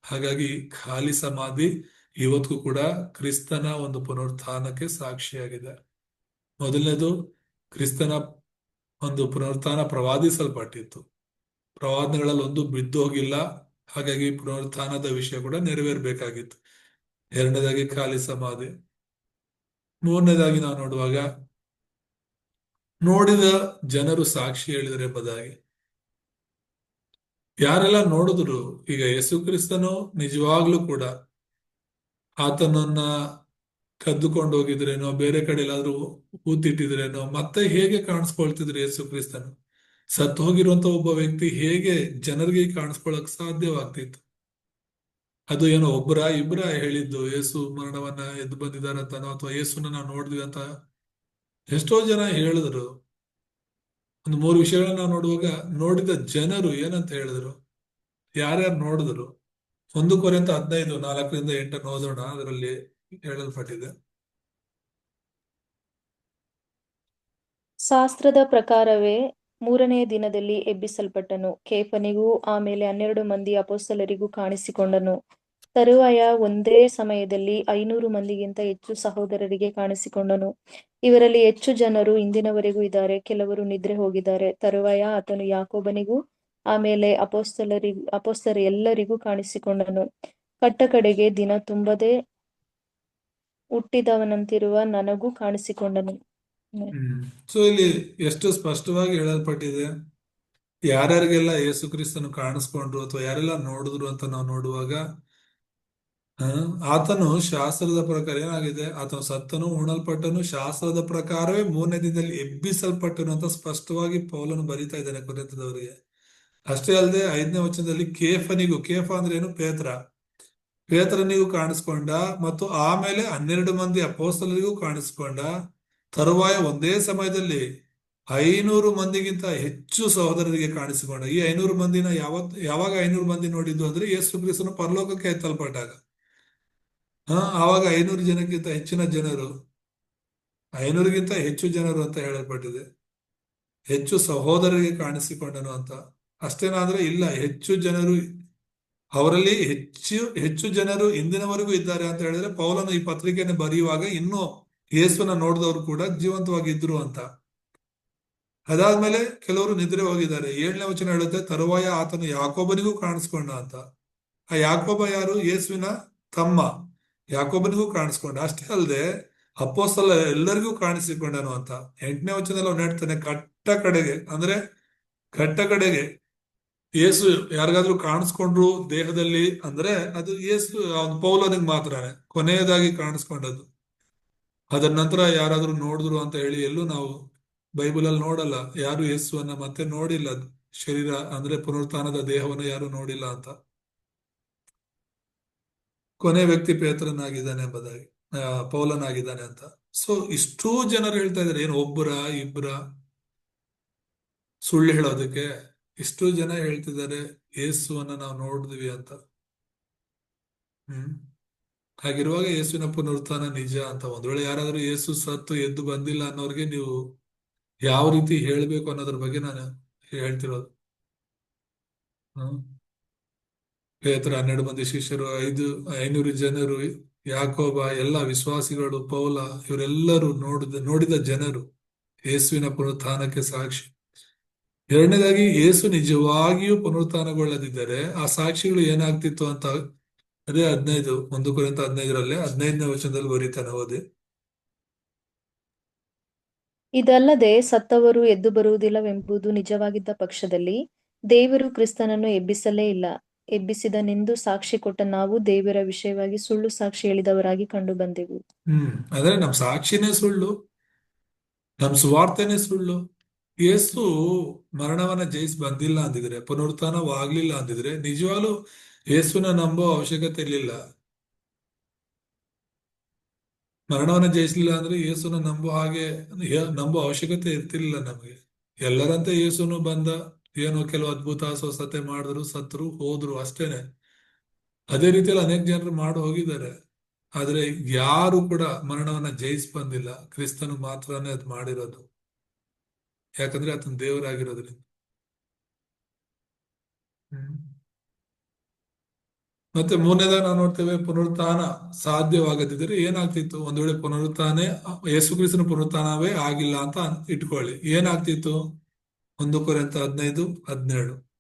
ಹಾಗಾಗಿ ಖಾಲಿ ಸಮಾಧಿ ಇವತ್ತಿಗೂ ಕೂಡ ಕ್ರಿಸ್ತನ ಒಂದು ಪುನರುತ್ಥಾನಕ್ಕೆ ಸಾಕ್ಷಿಯಾಗಿದೆ. ಮೊದಲನೇದು, ಕ್ರಿಸ್ತನ ಒಂದು ಪುನರುತ್ಥಾನ ಪ್ರವಾದಿಸಲ್ಪಟ್ಟಿತ್ತು. ಪ್ರವಾದನೆಗಳಲ್ಲಿ ಒಂದು ಬಿದ್ದು ಹೋಗಿಲ್ಲ ಹಾಗಾಗಿ ಪುನರುತ್ಥಾನದ ವಿಷಯ ಕೂಡ ನೆರವೇರ್ಬೇಕಾಗಿತ್ತು. ಎರಡನೇದಾಗಿ ಖಾಲಿ ಸಮಾಧಿ. ಮೂರನೇದಾಗಿ ನಾವು ನೋಡುವಾಗ, ನೋಡಿದ ಜನರು ಸಾಕ್ಷಿ ಹೇಳಿದರೆ ಎಂಬುದಾಗಿ. ಯಾರೆಲ್ಲ ನೋಡಿದ್ರು ಈಗ ಯೇಸು ಕ್ರಿಸ್ತನು ನಿಜವಾಗ್ಲೂ ಕೂಡ ಆತನನ್ನ ಕದ್ದುಕೊಂಡು ಹೋಗಿದ್ರೇನೋ, ಬೇರೆ ಕಡೆ ಎಲ್ಲಾದ್ರೂ ಹೂತಿಟ್ಟಿದ್ರೇನೋ, ಮತ್ತೆ ಹೇಗೆ ಕಾಣಿಸ್ಕೊಳ್ತಿದ್ರು ಯೇಸು ಕ್ರಿಸ್ತನು? ಸತ್ತು ಹೋಗಿರುವಂತ ಒಬ್ಬ ವ್ಯಕ್ತಿ ಹೇಗೆ ಜನರಿಗೆ ಕಾಣಿಸ್ಕೊಳಕ್ ಸಾಧ್ಯವಾಗ್ತಿತ್ತು? ಅದು ಏನೋ ಒಬ್ಬರ ಇಬ್ಬರ ಹೇಳಿದ್ದು, ಯೇಸು ಮರಣವನ್ನ ಎದ್ದು ಬಂದಿದಾರಂತನೋ ಅಥವಾ ಯೇಸುನ ನಾವು ನೋಡಿದ್ವಿ ಅಂತ ಎಷ್ಟೋ ಜನ ಹೇಳಿದ್ರು. ಒಂದು ಮೂರು ವಿಷಯಗಳನ್ನ ನಾವು ನೋಡುವಾಗ ನೋಡಿದ ಜನರು ಏನಂತ ಹೇಳಿದ್ರು? ಯಾರ್ಯಾರು ನೋಡಿದ್ರು? ಒಂದು ಕೊರೆಂತ ಹದಿನೈದು, ನಾಲ್ಕರಿಂದ ಎಂಟನ್ನು ಓದೋಣ ಅದರಲ್ಲಿ ಹೇಳಲ್ಪಟ್ಟಿದೆ. ಶಾಸ್ತ್ರದ ಪ್ರಕಾರವೇ ಮೂರನೇ ದಿನದಲ್ಲಿ ಎಬ್ಬಿಸಲ್ಪಟ್ಟನು. ಕೇಫನಿಗೂ, ಆಮೇಲೆ ಹನ್ನೆರಡು ಮಂದಿ ಅಪೊಸ್ತಲರಿಗೂ ಕಾಣಿಸಿಕೊಂಡನು. ತರುವಾಯ ಒಂದೇ ಸಮಯದಲ್ಲಿ ಐನೂರು ಮಂದಿಗಿಂತ ಹೆಚ್ಚು ಸಹೋದರರಿಗೆ ಕಾಣಿಸಿಕೊಂಡನು. ಇವರಲ್ಲಿ ಹೆಚ್ಚು ಜನರು ಇಂದಿನವರೆಗೂ ಇದ್ದಾರೆ, ಕೆಲವರು ನಿದ್ರೆ ಹೋಗಿದ್ದಾರೆ. ತರುವಾಯ ಆತನು ಯಾಕೋಬನಿಗೂ, ಆಮೇಲೆ ಅಪೋಸ್ತಲರಿ, ಅಪೋಸ್ತಲ ಎಲ್ಲರಿಗೂ ಕಾಣಿಸಿಕೊಂಡನು. ಕಟ್ಟ ಕಡೆಗೆ ದಿನ ತುಂಬದೆ ಹುಟ್ಟಿದವನಂತಿರುವ ನನಗೂ ಕಾಣಿಸಿಕೊಂಡನು. ಸೊ ಇಲ್ಲಿ ಎಷ್ಟು ಸ್ಪಷ್ಟವಾಗಿ ಹೇಳಲ್ಪಟ್ಟಿದೆ, ಯಾರ್ಯಾರಿಗೆಲ್ಲ ಯೇಸು ಕ್ರಿಸ್ತನು ಕಾಣಿಸ್ಕೊಂಡ್ರು ಅಥವಾ ಯಾರೆಲ್ಲ ನೋಡಿದ್ರು ಅಂತ ನಾವು ನೋಡುವಾಗ ಆತನು ಶಾಸ್ತ್ರದ ಪ್ರಕಾರ ಏನಾಗಿದೆ? ಆತನು ಸತ್ತನು ಉಣಲ್ಪಟ್ಟನು ಶಾಸ್ತ್ರದ ಪ್ರಕಾರವೇ ಮೂರನೇ ದಿನದಲ್ಲಿ ಎಬ್ಬಿಸಲ್ಪಟ್ಟನು ಅಂತ ಸ್ಪಷ್ಟವಾಗಿ ಪೌಲನು ಬರೀತಾ ಇದ್ದಾನೆ ಕೊನೆತದವರಿಗೆ ಅಷ್ಟೇ ಅಲ್ಲದೆ ಐದನೇ ವಚನದಲ್ಲಿ ಕೇಫನಿಗೂ, ಕೇಫ ಅಂದ್ರೆ ಏನು? ಪೇತ್ರ. ಪೇತ್ರನಿಗೂ ಕಾಣಿಸ್ಕೊಂಡ ಮತ್ತು ಆಮೇಲೆ ಹನ್ನೆರಡು ಮಂದಿ ಅಪೋಸ್ತಲರಿಗೂ ಕಾಣಿಸ್ಕೊಂಡ. ತರುವಾಯ ಒಂದೇ ಸಮಯದಲ್ಲಿ ಐನೂರು ಮಂದಿಗಿಂತ ಹೆಚ್ಚು ಸಹೋದರರಿಗೆ ಕಾಣಿಸಿಕೊಂಡ. ಈ ಐನೂರು ಮಂದಿನ ಯಾವತ್ ಯಾವಾಗ ಐನೂರು ಮಂದಿ ನೋಡಿದ್ದು ಅಂದ್ರೆ ಯೇಸು ಕ್ರಿಸ್ತನು ಪರಲೋಕಕ್ಕೆ ಎತ್ತಲ್ಪಟ್ಟಾಗ. ಹಾ, ಆವಾಗ ಐನೂರು ಜನಕ್ಕಿಂತ ಹೆಚ್ಚಿನ ಜನರು, ಐನೂರಿಗಿಂತ ಹೆಚ್ಚು ಜನರು ಅಂತ ಹೇಳಲ್ಪಟ್ಟಿದೆ. ಹೆಚ್ಚು ಸಹೋದರರಿಗೆ ಕಾಣಿಸಿಕೊಂಡನು ಅಂತ. ಅಷ್ಟೇನಾದ್ರೆ ಇಲ್ಲ, ಹೆಚ್ಚು ಜನರು, ಅವರಲ್ಲಿ ಹೆಚ್ಚು ಹೆಚ್ಚು ಜನರು ಇಂದಿನವರೆಗೂ ಇದ್ದಾರೆ ಅಂತ ಹೇಳಿದ್ರೆ ಪೌಲನು ಈ ಪತ್ರಿಕೆಯನ್ನು ಬರೆಯುವಾಗ ಇನ್ನೂ ಯೇಸುವನ್ನ ನೋಡಿದವರು ಕೂಡ ಜೀವಂತವಾಗಿದ್ರು ಅಂತ. ಅದಾದ್ಮೇಲೆ ಕೆಲವರು ನಿದ್ರೆ ಹೋಗಿದ್ದಾರೆ. ಏಳನೇ ವಚನ ಹೇಳುತ್ತೆ, ತರುವಾಯ ಆತನು ಯಾಕೋಬನಿಗೂ ಕಾಣಿಸ್ಕೊಂಡ ಅಂತ. ಆ ಯಾಕೋಬ ಯಾರು? ಯೇಸುವಿನ ತಮ್ಮ. ಯಾಕೋಬನಿಗೂ ಕಾಣಿಸ್ಕೊಂಡ. ಅಷ್ಟೇ ಅಲ್ಲದೆ ಅಪ್ಪೋಸ್ತಲ ಎಲ್ಲರಿಗೂ ಕಾಣಿಸಿಕೊಂಡನು ಅಂತ. ಎಂಟನೇ ವಚನದಲ್ಲಿ ಅವನು ಹೇಳ್ತಾನೆ, ಕಟ್ಟ ಕಡೆಗೆ, ಅಂದ್ರೆ ಕಟ್ಟ ಕಡೆಗೆ. ಯೇಸು ಯಾರಿಗಾದ್ರೂ ಕಾಣಿಸ್ಕೊಂಡ್ರು ದೇಹದಲ್ಲಿ ಅಂದ್ರೆ ಅದು ಯೇಸು ಅವನು ಪೌಲನಿಗೆ ಮಾತ್ರ ಕೊನೆಯದಾಗಿ ಕಾಣಿಸ್ಕೊಂಡದ್ದು. ಅದರ ನಂತರ ಯಾರಾದ್ರೂ ನೋಡಿದ್ರು ಅಂತ ಹೇಳಿ ಎಲ್ಲೂ ನಾವು ಬೈಬಲಲ್ಲಿ ನೋಡಲ್ಲ. ಯಾರು ಯೇಸುವನ್ನ ಮತ್ತೆ ನೋಡಿಲ್ಲ. ಶರೀರ ಅಂದ್ರೆ ಪುನರುತ್ಥಾನದ ದೇಹವನ್ನು ಯಾರು ನೋಡಿಲ್ಲ ಅಂತ. ಕೊನೆ ವ್ಯಕ್ತಿ ಪೇತ್ರನಾಗಿದ್ದಾನೆ ಎಂಬುದಾಗಿ ಪೌಲನಾಗಿದ್ದಾನೆ ಅಂತ. ಸೊ ಇಷ್ಟೋ ಜನರು ಹೇಳ್ತಾ ಇದ್ದಾರೆ, ಏನು ಒಬ್ಬರ ಇಬ್ಬರ ಸುಳ್ಳು ಹೇಳೋದಕ್ಕೆ ಇಷ್ಟೋ ಜನ ಹೇಳ್ತಿದ್ದಾರೆ, ಯೇಸುವನ್ನ ನಾವು ನೋಡಿದ್ವಿ ಅಂತ. ಹ್ಮ್. ಹಾಗಿರುವಾಗ ಯೇಸುವಿನ ಪುನರುತ್ಥಾನ ನಿಜ ಅಂತ. ಒಂದ್ ವೇಳೆ ಯಾರಾದ್ರೂ ಯೇಸು ಸತ್ತು ಎದ್ದು ಬಂದಿಲ್ಲ ಅನ್ನೋರಿಗೆ ನೀವು ಯಾವ ರೀತಿ ಹೇಳ್ಬೇಕು ಅನ್ನೋದ್ರ ಬಗ್ಗೆ ನಾನು ಹೇಳ್ತಿರೋದು. ಹ್ಮ್. ಪೇತ್ರ ಹನ್ನೆರಡು ಮಂದಿ ಶಿಷ್ಯರು, ಐದು, ಐನೂರು ಜನರು, ಯಾಕೋಬ, ಎಲ್ಲ ವಿಶ್ವಾಸಿಗಳು, ಪೌಲ, ಇವರೆಲ್ಲರೂ ನೋಡಿದ ನೋಡಿದ ಜನರು ಯೇಸುವಿನ ಪುನರುತ್ಥಾನಕ್ಕೆ ಸಾಕ್ಷಿ. ಎರಡನೇದಾಗಿ, ಯೇಸು ನಿಜವಾಗಿಯೂ ಪುನರುತ್ಥಾನಗೊಳ್ಳದಿದ್ದರೆ ಆ ಸಾಕ್ಷಿಗಳು ಏನಾಗ್ತಿತ್ತು ಅಂತ ಅದೇ ಹದಿನೈದು, ಒಂದು ಕುರಿತ ಹದಿನೈದರಲ್ಲೇ, ಹದಿನೈದನೇ ವಚನದಲ್ಲಿ ಬರೀತಾನೆ, ಓದಿ. ಇದಲ್ಲದೆ ಸತ್ತವರು ಎದ್ದು ಬರುವುದಿಲ್ಲವೆಂಬುದು ನಿಜವಾಗಿದ್ದ ಪಕ್ಷದಲ್ಲಿ ದೇವರು ಕ್ರಿಸ್ತನನ್ನು ಎಬ್ಬಿಸಲೇ ಇಲ್ಲ. ಎಬ್ಬಿಸಿದನೆಂದು ಸಾಕ್ಷಿ ಕೊಟ್ಟ ನಾವು ದೇವರ ವಿಷಯವಾಗಿ ಸುಳ್ಳು ಸಾಕ್ಷಿ ಹೇಳಿದವರಾಗಿ ಕಂಡು ಬಂದೆವು. ಹ್ಮ್ ಅಂದ್ರೆ ನಮ್ ಸಾಕ್ಷಿನೇ ಸುಳ್ಳು, ನಮ್ ಸುವಾರ್ತೆನೇ ಸುಳ್ಳು. ಯೇಸು ಮರಣವನ್ನ ಜಯಿಸಿ ಬಂದಿಲ್ಲ ಅಂದಿದ್ರೆ, ಪುನರುತ್ಥಾನವಾಗ್ಲಿಲ್ಲ ಅಂದಿದ್ರೆ ನಿಜವಾಗ್ಲೂ ಯೇಸುನ ನಂಬೋ ಅವಶ್ಯಕತೆ ಇರ್ಲಿಲ್ಲ. ಮರಣವನ್ನ ಜಯಿಸ್ಲಿಲ್ಲ ಅಂದ್ರೆ ಯೇಸುನ ನಂಬೋ ಹಾಗೆ, ನಂಬೋ ಅವಶ್ಯಕತೆ ಇರ್ತಿರ್ಲಿಲ್ಲ ನಮಗೆ. ಎಲ್ಲರಂತೆ ಯೇಸುನು ಬಂದ. ಏನೋ ಕೆಲವು ಅದ್ಭುತ ಸ್ವಸ್ಥತೆ ಮಾಡಿದ್ರು ಸತ್ರು ಹೋದ್ರು ಅಷ್ಟೇನೆ. ಅದೇ ರೀತಿಯಲ್ಲಿ ಅನೇಕ ಜನರು ಮಾಡಿ ಹೋಗಿದ್ದಾರೆ. ಆದ್ರೆ ಯಾರು ಕೂಡ ಮರಣವನ್ನ ಜಯಿಸ್ ಬಂದಿಲ್ಲ ಕ್ರಿಸ್ತನು ಮಾತ್ರನೇ ಅದು ಮಾಡಿರೋದು. ಯಾಕಂದ್ರೆ ಆತನ ದೇವರಾಗಿರೋದ್ರಿಂದ. ಮತ್ತೆ ಮೂರನೇದಾಗ ನಾವು ನೋಡ್ತೇವೆ, ಪುನರುತ್ಥಾನ ಸಾಧ್ಯವಾಗದಿದ್ದರೆ ಏನಾಗ್ತಿತ್ತು? ಒಂದ್ ವೇಳೆ ಪುನರುತ್ಥಾನ, ಯೇಸು ಕ್ರಿಸ್ತನ ಪುನರುತ್ಥಾನವೇ ಆಗಿಲ್ಲ ಅಂತ ಇಟ್ಕೊಳ್ಳಿ. ಏನಾಗ್ತಿತ್ತು? ಒಂದು ಕೊರಿಂಥ ಹದಿನೈದು ಹದಿನೇಳು.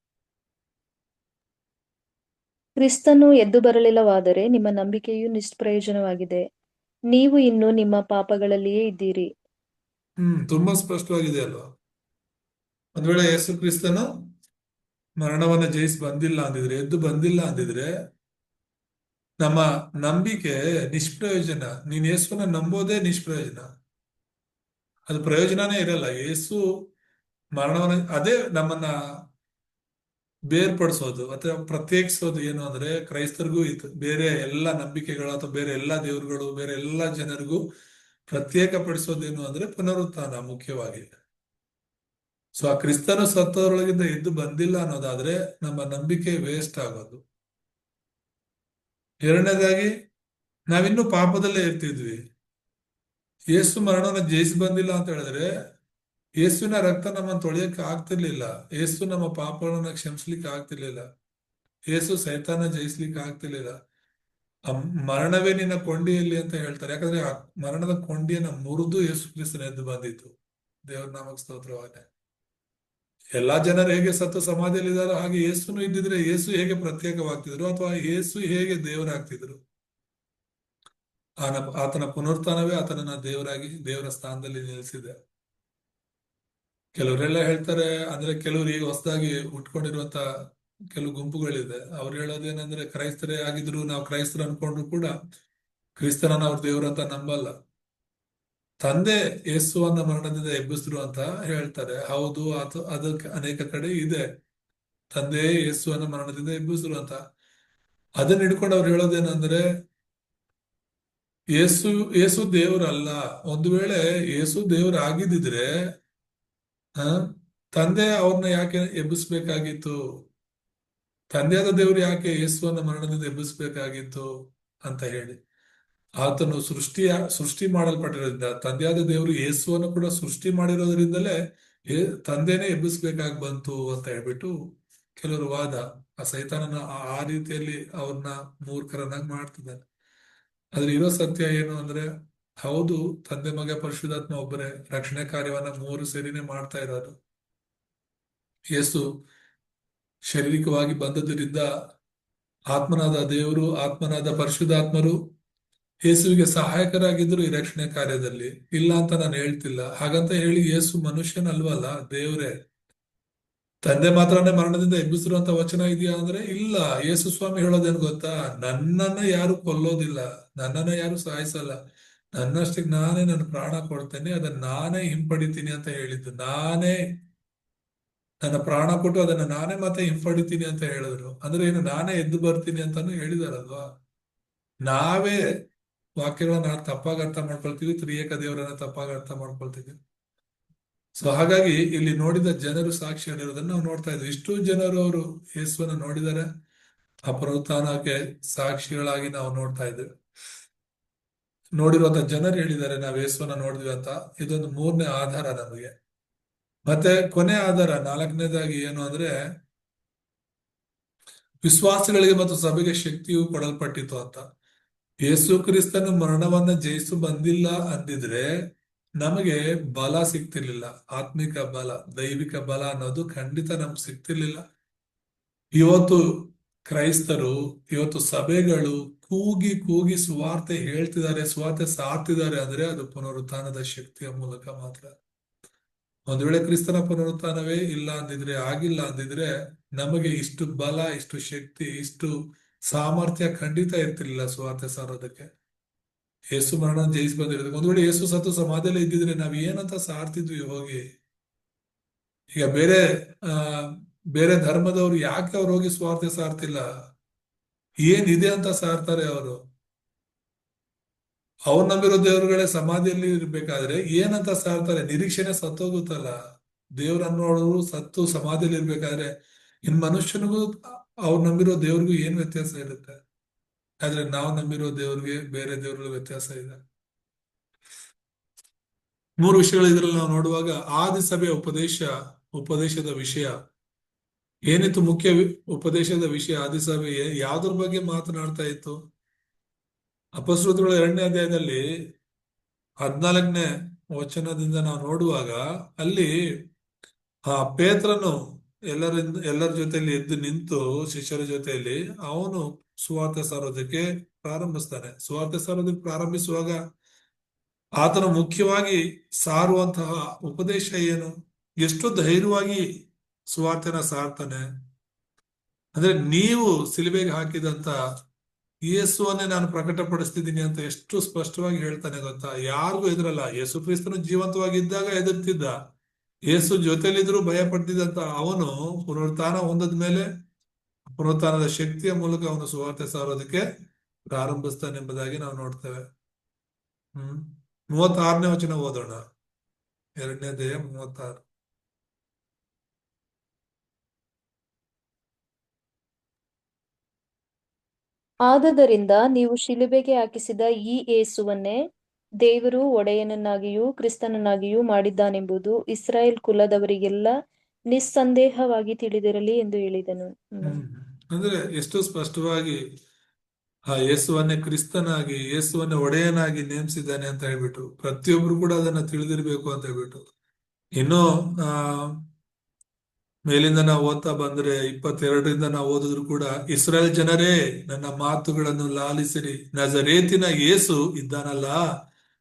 ಕ್ರಿಸ್ತನು ಎದ್ದು ಬರಲಿಲ್ಲವಾದರೆ ನಿಮ್ಮ ನಂಬಿಕೆಯು ನಿಷ್ಪ್ರಯೋಜನವಾಗಿದೆ. ನೀವು ಇನ್ನು ನಿಮ್ಮ ಪಾಪಗಳಲ್ಲಿಯೇ ಇದ್ದೀರಿ. ಹ್ಮ್ ತುಂಬಾ ಸ್ಪಷ್ಟವಾಗಿದೆ ಅಲ್ವಾ? ಒಂದ್ ವೇಳೆ ಯೇಸು ಕ್ರಿಸ್ತನು ಮರಣವನ್ನ ಜಯಿಸಿ ಬಂದಿಲ್ಲ ಅಂದಿದ್ರೆ ಎದ್ದು ಬಂದಿಲ್ಲ ಅಂದಿದ್ರೆ ನಮ್ಮ ನಂಬಿಕೆ ನಿಷ್ಪ್ರಯೋಜನ. ನೀನ್ ಯೇಸುವನ್ನ ನಂಬೋದೇ ನಿಷ್ಪ್ರಯೋಜನ. ಅದು ಪ್ರಯೋಜನನೇ ಇರಲ್ಲ. ಯೇಸು ಮರಣವನ್ನ ಅದೇ ನಮ್ಮನ್ನ ಬೇರ್ಪಡಿಸೋದು ಅಥವಾ ಪ್ರತ್ಯೇಕಿಸೋದು ಏನು ಅಂದ್ರೆ ಕ್ರೈಸ್ತರಿಗೂ ಇತ್ತು ಬೇರೆ ಎಲ್ಲ ನಂಬಿಕೆಗಳು ಅಥವಾ ಬೇರೆ ಎಲ್ಲ ದೇವರುಗಳು, ಬೇರೆ ಎಲ್ಲ ಜನರಿಗೂ ಪ್ರತ್ಯೇಕ ಪಡಿಸೋದೇನು ಅಂದ್ರೆ ಪುನರುತ್ಥಾನ ಮುಖ್ಯವಾಗಿ. ಸೊ ಆ ಕ್ರಿಸ್ತನು ಸತ್ತವರೊಳಗಿಂದ ಎದ್ದು ಬಂದಿಲ್ಲ ಅನ್ನೋದಾದ್ರೆ ನಮ್ಮ ನಂಬಿಕೆ ವೇಸ್ಟ್ ಆಗೋದು. ಎರಡನೇದಾಗಿ, ನಾವಿನ್ನೂ ಪಾಪದಲ್ಲೇ ಇರ್ತಿದ್ವಿ. ಯೇಸು ಮರಣವನ್ನು ಜಯಿಸಿ ಬಂದಿಲ್ಲ ಅಂತ ಹೇಳಿದ್ರೆ ಯೇಸುವಿನ ರಕ್ತ ನಮ್ಮನ್ನು ತೊಳೆಯಕ್ಕೆ ಆಗ್ತಿರ್ಲಿಲ್ಲ. ಏಸು ನಮ್ಮ ಪಾಪಗಳನ್ನ ಕ್ಷಮಿಸ್ಲಿಕ್ಕೆ ಆಗ್ತಿರ್ಲಿಲ್ಲ. ಏಸು ಸೈತಾನ ಜಯಿಸ್ಲಿಕ್ಕೆ ಆಗ್ತಿರ್ಲಿಲ್ಲ. ಮರಣವೇ ನಿನ್ನ ಕೊಂಡಿಯಲ್ಲಿ ಅಂತ ಹೇಳ್ತಾರೆ. ಯಾಕಂದ್ರೆ ಆ ಮರಣದ ಕೊಂಡಿಯನ್ನ ಮುರಿದು ಯೇಸು ಕ್ರಿಸ್ತನ ಎದ್ದು ಬಂದಿತ್ತು. ದೇವರ ನಾಮಕ್ಕೆ ಸ್ತೋತ್ರವಾಗಲಿ. ಎಲ್ಲಾ ಜನರು ಹೇಗೆ ಸತ್ತು ಸಮಾಧಿಯಲ್ಲಿದ್ದಾರೋ ಹಾಗೆ ಏಸುನು ಇದ್ದಿದ್ರೆ ಏಸು ಹೇಗೆ ಪ್ರತ್ಯೇಕವಾಗ್ತಿದ್ರು ಅಥವಾ ಏಸು ಹೇಗೆ ದೇವರಾಗ್ತಿದ್ರು? ಆತನ ಪುನರ್ತಾನವೇ ಆತನನ್ನ ದೇವರಾಗಿ ದೇವರ ಸ್ಥಾನದಲ್ಲಿ ನಿಲ್ಲಿಸಿದೆ. ಕೆಲವರೆಲ್ಲ ಹೇಳ್ತಾರೆ ಅಂದ್ರೆ ಕೆಲವರು ಈಗ ಹೊಸದಾಗಿ ಉಟ್ಕೊಂಡಿರುವಂತ ಕೆಲವು ಗುಂಪುಗಳಿದೆ. ಅವ್ರು ಹೇಳೋದೇನಂದ್ರೆ, ಕ್ರೈಸ್ತರೇ ಆಗಿದ್ರು ನಾವು ಕ್ರೈಸ್ತರು ಅನ್ಕೊಂಡ್ರು ಕೂಡ ಕ್ರಿಸ್ತನನ್ನ ಅವ್ರ ದೇವ್ರ ಅಂತ ನಂಬಲ್ಲ. ತಂದೆ ಯೇಸುವನ್ನ ಮರಣದಿಂದ ಎಬ್ಬಿಸಿದ್ರು ಅಂತ ಹೇಳ್ತಾರೆ. ಹೌದು, ಅದು, ಅದಕ್ಕೆ ಅನೇಕ ಕಡೆ ಇದೆ. ತಂದೆ ಯೇಸುವನ್ನ ಮರಣದಿಂದ ಎಬ್ಬಿಸಿದ್ರು ಅಂತ. ಅದನ್ನ ಹಿಡ್ಕೊಂಡು ಅವ್ರು ಹೇಳೋದೇನಂದ್ರೆ, ಯೇಸು ಯೇಸು ದೇವರಲ್ಲ. ಒಂದು ವೇಳೆ ಯೇಸು ದೇವ್ರ ಆಗಿದ್ದಿದ್ರೆ ತಂದೆ ಅವ್ರನ್ನ ಯಾಕೆ ಎಬ್ಬಿಸ್ಬೇಕಾಗಿತ್ತು? ತಂದೆಯಾದ ದೇವರು ಯಾಕೆ ಯೇಸುವನ್ನ ಮರಣದಿಂದ ಎಬ್ಬಿಸ್ಬೇಕಾಗಿತ್ತು ಅಂತ ಹೇಳಿ. ಆತನು ಸೃಷ್ಟಿಯ, ಸೃಷ್ಟಿ ಮಾಡಲ್ಪಟ್ಟಿರೋದ್ರಿಂದ, ತಂದೆಯಾದ ದೇವರು ಯೇಸುವನ್ನು ಕೂಡ ಸೃಷ್ಟಿ ಮಾಡಿರೋದ್ರಿಂದಲೇ ತಂದೆನೇ ಎಬ್ಬಿಸ್ಬೇಕಾಗಿ ಬಂತು ಅಂತ ಹೇಳ್ಬಿಟ್ಟು ಕೆಲವರು ವಾದ, ಆ ಸೈತಾನನ ಆ- ಆ ರೀತಿಯಲ್ಲಿ ಅವ್ರನ್ನ ಮೂರ್ಖರನ್ನಾಗಿ ಮಾಡ್ತಿದ್ದಾನೆ ಆದ್ರೆ ಇರೋ ಸತ್ಯ ಏನು ಅಂದ್ರೆ ಹೌದು, ತಂದೆ ಮಗ ಪರಿಶುದ್ಧಾತ್ಮ ಒಬ್ಬರೇ. ರಕ್ಷಣೆ ಕಾರ್ಯವನ್ನ ಮೂವರು ಸೇರಿನೇ ಮಾಡ್ತಾ ಇರೋದು. ಯೇಸು ಶಾರೀರಿಕವಾಗಿ ಬಂದದರಿಂದ ಆತ್ಮನಾದ ದೇವರು, ಆತ್ಮನಾದ ಪರಿಶುದ್ಧಾತ್ಮರು ಯೇಸುವಿಗೆ ಸಹಾಯಕರಾಗಿದ್ದರು ಈ ರಕ್ಷಣೆ ಕಾರ್ಯದಲ್ಲಿ. ಇಲ್ಲ ಅಂತ ನಾನು ಹೇಳ್ತಿಲ್ಲ. ಹಾಗಂತ ಹೇಳಿ ಯೇಸು ಮನುಷ್ಯನಲ್ವಲ್ಲ, ದೇವರೇ. ತಂದೆ ಮಾತ್ರನೇ ಮರಣದಿಂದ ಎಬ್ಬಿಸಿರುವಂತ ವಚನ ಇದೆಯಾ ಅಂದ್ರೆ, ಇಲ್ಲ. ಯೇಸು ಸ್ವಾಮಿ ಹೇಳೋದೇನು ಗೊತ್ತಾ? ನನ್ನನ್ನ ಯಾರು ಕೊಲ್ಲೋದಿಲ್ಲ. ನನ್ನನ್ನ ಯಾರು ಸಾಯಿಸಲ್ಲ. ನನ್ನಷ್ಟಕ್ಕೆ ನಾನೇ ನನ್ನ ಪ್ರಾಣ ಕೊಡ್ತೇನೆ, ಅದನ್ನ ನಾನೇ ಹಿಂಪಡಿತೀನಿ ಅಂತ ಹೇಳಿದ್ದು. ನಾನೇ ನನ್ನ ಪ್ರಾಣ ಕೊಟ್ಟು ಅದನ್ನ ನಾನೇ ಮತ್ತೆ ಹಿಂಪಡಿತೀನಿ ಅಂತ ಹೇಳಿದ್ರು. ಅಂದ್ರೆ ಏನು, ನಾನೇ ಎದ್ದು ಬರ್ತೀನಿ ಅಂತಾನು ಹೇಳಿದಾರಲ್ವಾ? ನಾವೇ ವಾಕ್ಯಗಳನ್ನ ತಪ್ಪಾಗಿ ಅರ್ಥ ಮಾಡ್ಕೊಳ್ತೀವಿ ತ್ರಿಯೇಕ ದೇವರನ್ನ ತಪ್ಪಾಗಿ ಅರ್ಥ ಮಾಡ್ಕೊಳ್ತೀವಿ. ಸೊ ಹಾಗಾಗಿ ಇಲ್ಲಿ ನೋಡಿದ ಜನರು ಸಾಕ್ಷಿ ಹೇಳಿರೋದನ್ನ ನಾವು ನೋಡ್ತಾ ಇದ್ವಿ. ಇಷ್ಟು ಜನರು ಅವರು ಯೇಸುವನ್ನ ನೋಡಿದರೆ. ಆ ಪುನರುತ್ಥಾನಕ್ಕೆ ಸಾಕ್ಷಿಗಳಾಗಿ ನಾವು ನೋಡ್ತಾ ಇದ್ದೇವೆ ನೋಡಿರುವಂತ ಜನರು ಹೇಳಿದ್ದಾರೆ, ನಾವು ಯೇಸುವನ್ನ ನೋಡಿದ್ವಿ ಅಂತ. ಇದೊಂದು ಮೂರನೇ ಆಧಾರ ನಮಗೆ. ಮತ್ತೆ ಕೊನೆ ಆಧಾರ, ನಾಲ್ಕನೇದಾಗಿ ಏನು ಅಂದ್ರೆ, ವಿಶ್ವಾಸಿಗಳಿಗೆ ಮತ್ತು ಸಭೆಗೆ ಶಕ್ತಿಯು ಕೊಡಲ್ಪಟ್ಟಿತು ಅಂತ. ಯೇಸು ಕ್ರಿಸ್ತನು ಮರಣವನ್ನ ಜಯಿಸು ಬಂದಿಲ್ಲ ಅಂದಿದ್ರೆ ನಮಗೆ ಬಲ ಸಿಗ್ತಿರ್ಲಿಲ್ಲ. ಆತ್ಮಿಕ ಬಲ, ದೈವಿಕ ಬಲ ಅನ್ನೋದು ಖಂಡಿತ ನಮ್ಗೆ ಸಿಗ್ತಿರ್ಲಿಲ್ಲ. ಇವತ್ತು ಕ್ರೈಸ್ತರು ಇವತ್ತು ಸಭೆಗಳು ಕೂಗಿ ಕೂಗಿ ಸುವಾರ್ತೆ ಹೇಳ್ತಿದ್ದಾರೆ, ಸುವಾರ್ತೆ ಸಾರ್ತಿದ್ದಾರೆ ಅಂದ್ರೆ ಅದು ಪುನರುತ್ಥಾನದ ಶಕ್ತಿಯ ಮೂಲಕ ಮಾತ್ರ. ಒಂದ್ ವೇಳೆ ಕ್ರಿಸ್ತನ ಪುನರುತ್ಥಾನವೇ ಇಲ್ಲ ಅಂದಿದ್ರೆ, ಆಗಿಲ್ಲ ಅಂದಿದ್ರೆ ನಮಗೆ ಇಷ್ಟು ಬಲ, ಇಷ್ಟು ಶಕ್ತಿ, ಇಷ್ಟು ಸಾಮರ್ಥ್ಯ ಖಂಡಿತ ಇರ್ತಿರ್ಲಿಲ್ಲ ಸ್ವಾರ್ಥ ಸಾರೋದಕ್ಕೆ. ಯೇಸು ಮರಣ ಜಯಿಸಿ ಬಂದಿರೋದಕ್ಕೆ. ಒಂದ್ ವೇಳೆ ಯೇಸು ಸತ್ತು ಸಮಾಧಿಯಲ್ಲಿ ಇದ್ದಿದ್ರೆ ನಾವ್ ಏನಂತ ಸಾರ್ತಿದ್ವಿ ಹೋಗಿ? ಈಗ ಬೇರೆ, ಆ ಬೇರೆ ಧರ್ಮದವ್ರು ಯಾಕೆ ಅವ್ರು ಹೋಗಿ ಸ್ವಾರ್ಥ ಸಾರ್ತಿಲ್ಲ? ಏನಿದೆ ಅಂತ ಸಾರ್ತಾರೆ ಅವರು. ಅವ್ರು ನಂಬಿರೋ ದೇವರುಗಳೇ ಸಮಾಧಿಯಲ್ಲಿ ಇರ್ಬೇಕಾದ್ರೆ ಏನಂತ ಸಾರ್ತಾರೆ? ನಿರೀಕ್ಷೆನೆ ಸತ್ತೋಗುತ್ತಲ್ಲ. ದೇವ್ರ ನೋಡೋರು ಸತ್ತು ಸಮಾಧಿಯಲ್ಲಿ ಇರ್ಬೇಕಾದ್ರೆ ಇನ್ ಮನುಷ್ಯನಿಗೂ ಅವ್ರು ನಂಬಿರೋ ದೇವ್ರಿಗೂ ಏನ್ ವ್ಯತ್ಯಾಸ ಇರುತ್ತೆ? ಆದ್ರೆ ನಾವು ನಂಬಿರೋ ದೇವ್ರಿಗೆ ಬೇರೆ ದೇವ್ರಿಗೆ ವ್ಯತ್ಯಾಸ ಇದೆ ಮೂರು ವಿಷಯಗಳು ಇದ್ರಲ್ಲಿ ನಾವು ನೋಡುವಾಗ ಆದಿ ಸಭೆಯ ಉಪದೇಶ, ಉಪದೇಶದ ವಿಷಯ. ಏನಿತ್ತು ಮುಖ್ಯ ಉಪದೇಶದ ವಿಷಯ? ಆದಿಸಭೆ ಯಾವ್ದ್ರ ಬಗ್ಗೆ ಮಾತನಾಡ್ತಾ ಇತ್ತು? ಅಪಸ್ರುತಿಗಳ ಎರಡನೇ ಅಧ್ಯಾಯದಲ್ಲಿ ಹದಿನಾಲ್ಕನೇ ವಚನದಿಂದ ನಾವು ನೋಡುವಾಗ ಅಲ್ಲಿ, ಆ ಪೇತ್ರನು ಎಲ್ಲರಿಂದ, ಎಲ್ಲರ ಜೊತೆಯಲ್ಲಿ ಎದ್ದು ನಿಂತು ಶಿಷ್ಯರ ಜೊತೆಯಲ್ಲಿ ಅವನು ಸುವಾರ್ಥ ಸಾರೋದಕ್ಕೆ ಪ್ರಾರಂಭಿಸ್ತಾನೆ. ಸುವಾರ್ಥ ಸಾರೋದಕ್ಕೆ ಪ್ರಾರಂಭಿಸುವಾಗ ಆತನು ಮುಖ್ಯವಾಗಿ ಸಾರುವಂತಹ ಉಪದೇಶ ಏನು? ಎಷ್ಟು ಧೈರ್ಯವಾಗಿ ಸುವಾರ್ತೆನ ಸಾರ್ತಾನೆ ಅಂದ್ರೆ ನೀವು ಸಿಲುಬೆಗೆ ಹಾಕಿದಂತ ಯೇಸುವನ್ನೇ ನಾನು ಪ್ರಕಟಪಡಿಸ್ತಿದ್ದೀನಿ ಅಂತ ಎಷ್ಟು ಸ್ಪಷ್ಟವಾಗಿ ಹೇಳ್ತಾನೆ ಗೊತ್ತಾ? ಯಾರಿಗೂ ಎದುರಲ್ಲ ಯೇಸು ಕ್ರಿಸ್ತನು ಜೀವಂತವಾಗಿದ್ದಾಗ ಎದುರ್ತಿದ್ದ ಯೇಸು ಜೊತೆಲಿದ್ರು ಭಯ ಪಡ್ತಿದ್ದಂತ ಅವನು ಪುನರುತ್ಥಾನ ಹೊಂದದ ಮೇಲೆ ಪುನರುತ್ಥಾನದ ಶಕ್ತಿಯ ಮೂಲಕ ಅವನು ಸುವಾರ್ತೆ ಸಾರೋದಕ್ಕೆ ಪ್ರಾರಂಭಿಸ್ತಾನೆ ಎಂಬುದಾಗಿ ನಾವು ನೋಡ್ತೇವೆ. ಹ್ಮ್. ಮೂವತ್ತಾರನೇ ವಚನ ಓದೋಣ. ಎರಡನೇ ದೇಹ ಮೂವತ್ತಾರು. ಆದದರಿಂದ ನೀವು ಶಿಲುಬೆಗೆ ಹಾಕಿಸಿದ ಈ ಏಸುವನ್ನೇ ದೇವರು ಒಡೆಯನನ್ನಾಗಿಯೂ ಕ್ರಿಸ್ತನನ್ನಾಗಿಯೂ ಮಾಡಿದ್ದಾನೆಂಬುದು ಇಸ್ರಾಯೇಲ್ ಕುಲದವರಿಗೆಲ್ಲ ನಿಸ್ಸಂದೇಹವಾಗಿ ತಿಳಿದಿರಲಿ ಎಂದು ಹೇಳಿದನು. ಅಂದ್ರೆ ಎಷ್ಟು ಸ್ಪಷ್ಟವಾಗಿ, ಆ ಯೇಸುವನ್ನೇ ಕ್ರಿಸ್ತನಾಗಿ ಯೇಸುವನ್ನೇ ಒಡೆಯನಾಗಿ ನೇಮಿಸಿದ್ದಾನೆ ಅಂತ ಹೇಳ್ಬಿಟ್ಟು ಪ್ರತಿಯೊಬ್ರು ಕೂಡ ಅದನ್ನ ತಿಳಿದಿರ್ಬೇಕು ಅಂತ ಹೇಳ್ಬಿಟ್ಟು. ಇನ್ನು, ಆ ಮೇಲಿಂದ ನಾವು ಓದ್ತಾ ಬಂದ್ರೆ ಇಪ್ಪತ್ತೆರಡರಿಂದ ನಾವು ಓದಿದ್ರು ಕೂಡ ಇಸ್ರಾಯೇಲ್ ಜನರೇ, ನನ್ನ ಮಾತುಗಳನ್ನು ಲಾಲಿಸಿರಿ. ನಜರೇತಿನ ಏಸು ಇದ್ದಾನಲ್ಲ,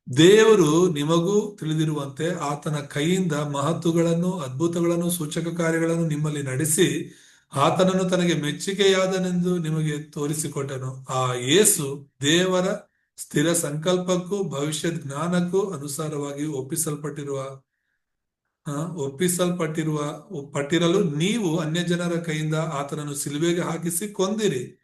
ದೇವರು ನಿಮಗೂ ತಿಳಿದಿರುವಂತೆ ಆತನ ಕೈಯಿಂದ ಮಹತ್ತುಗಳನ್ನು, ಅದ್ಭುತಗಳನ್ನು, ಸೂಚಕ ಕಾರ್ಯಗಳನ್ನು ನಿಮ್ಮಲ್ಲಿ ನಡೆಸಿ ಆತನನ್ನು ತನಗೆ ಮೆಚ್ಚುಗೆಯಾದನೆಂದು ನಿಮಗೆ ತೋರಿಸಿಕೊಟ್ಟನು. ಆ ಯೇಸು ದೇವರ ಸ್ಥಿರ ಸಂಕಲ್ಪಕ್ಕೂ ಭವಿಷ್ಯದ ಜ್ಞಾನಕ್ಕೂ ಅನುಸಾರವಾಗಿ ಒಪ್ಪಿಸಲ್ಪಟ್ಟಿರುವ ಒಪ್ಪಿಸಲ್ಪಟ್ಟಿರುವ, ಪಟ್ಟಿರಲು ನೀವು ಅನ್ಯ ಜನರ ಕೈಯಿಂದ ಆತನನ್ನು ಸಿಲುಬೆಗೆ ಹಾಕಿಸಿ ಕೊಂದಿರಿ.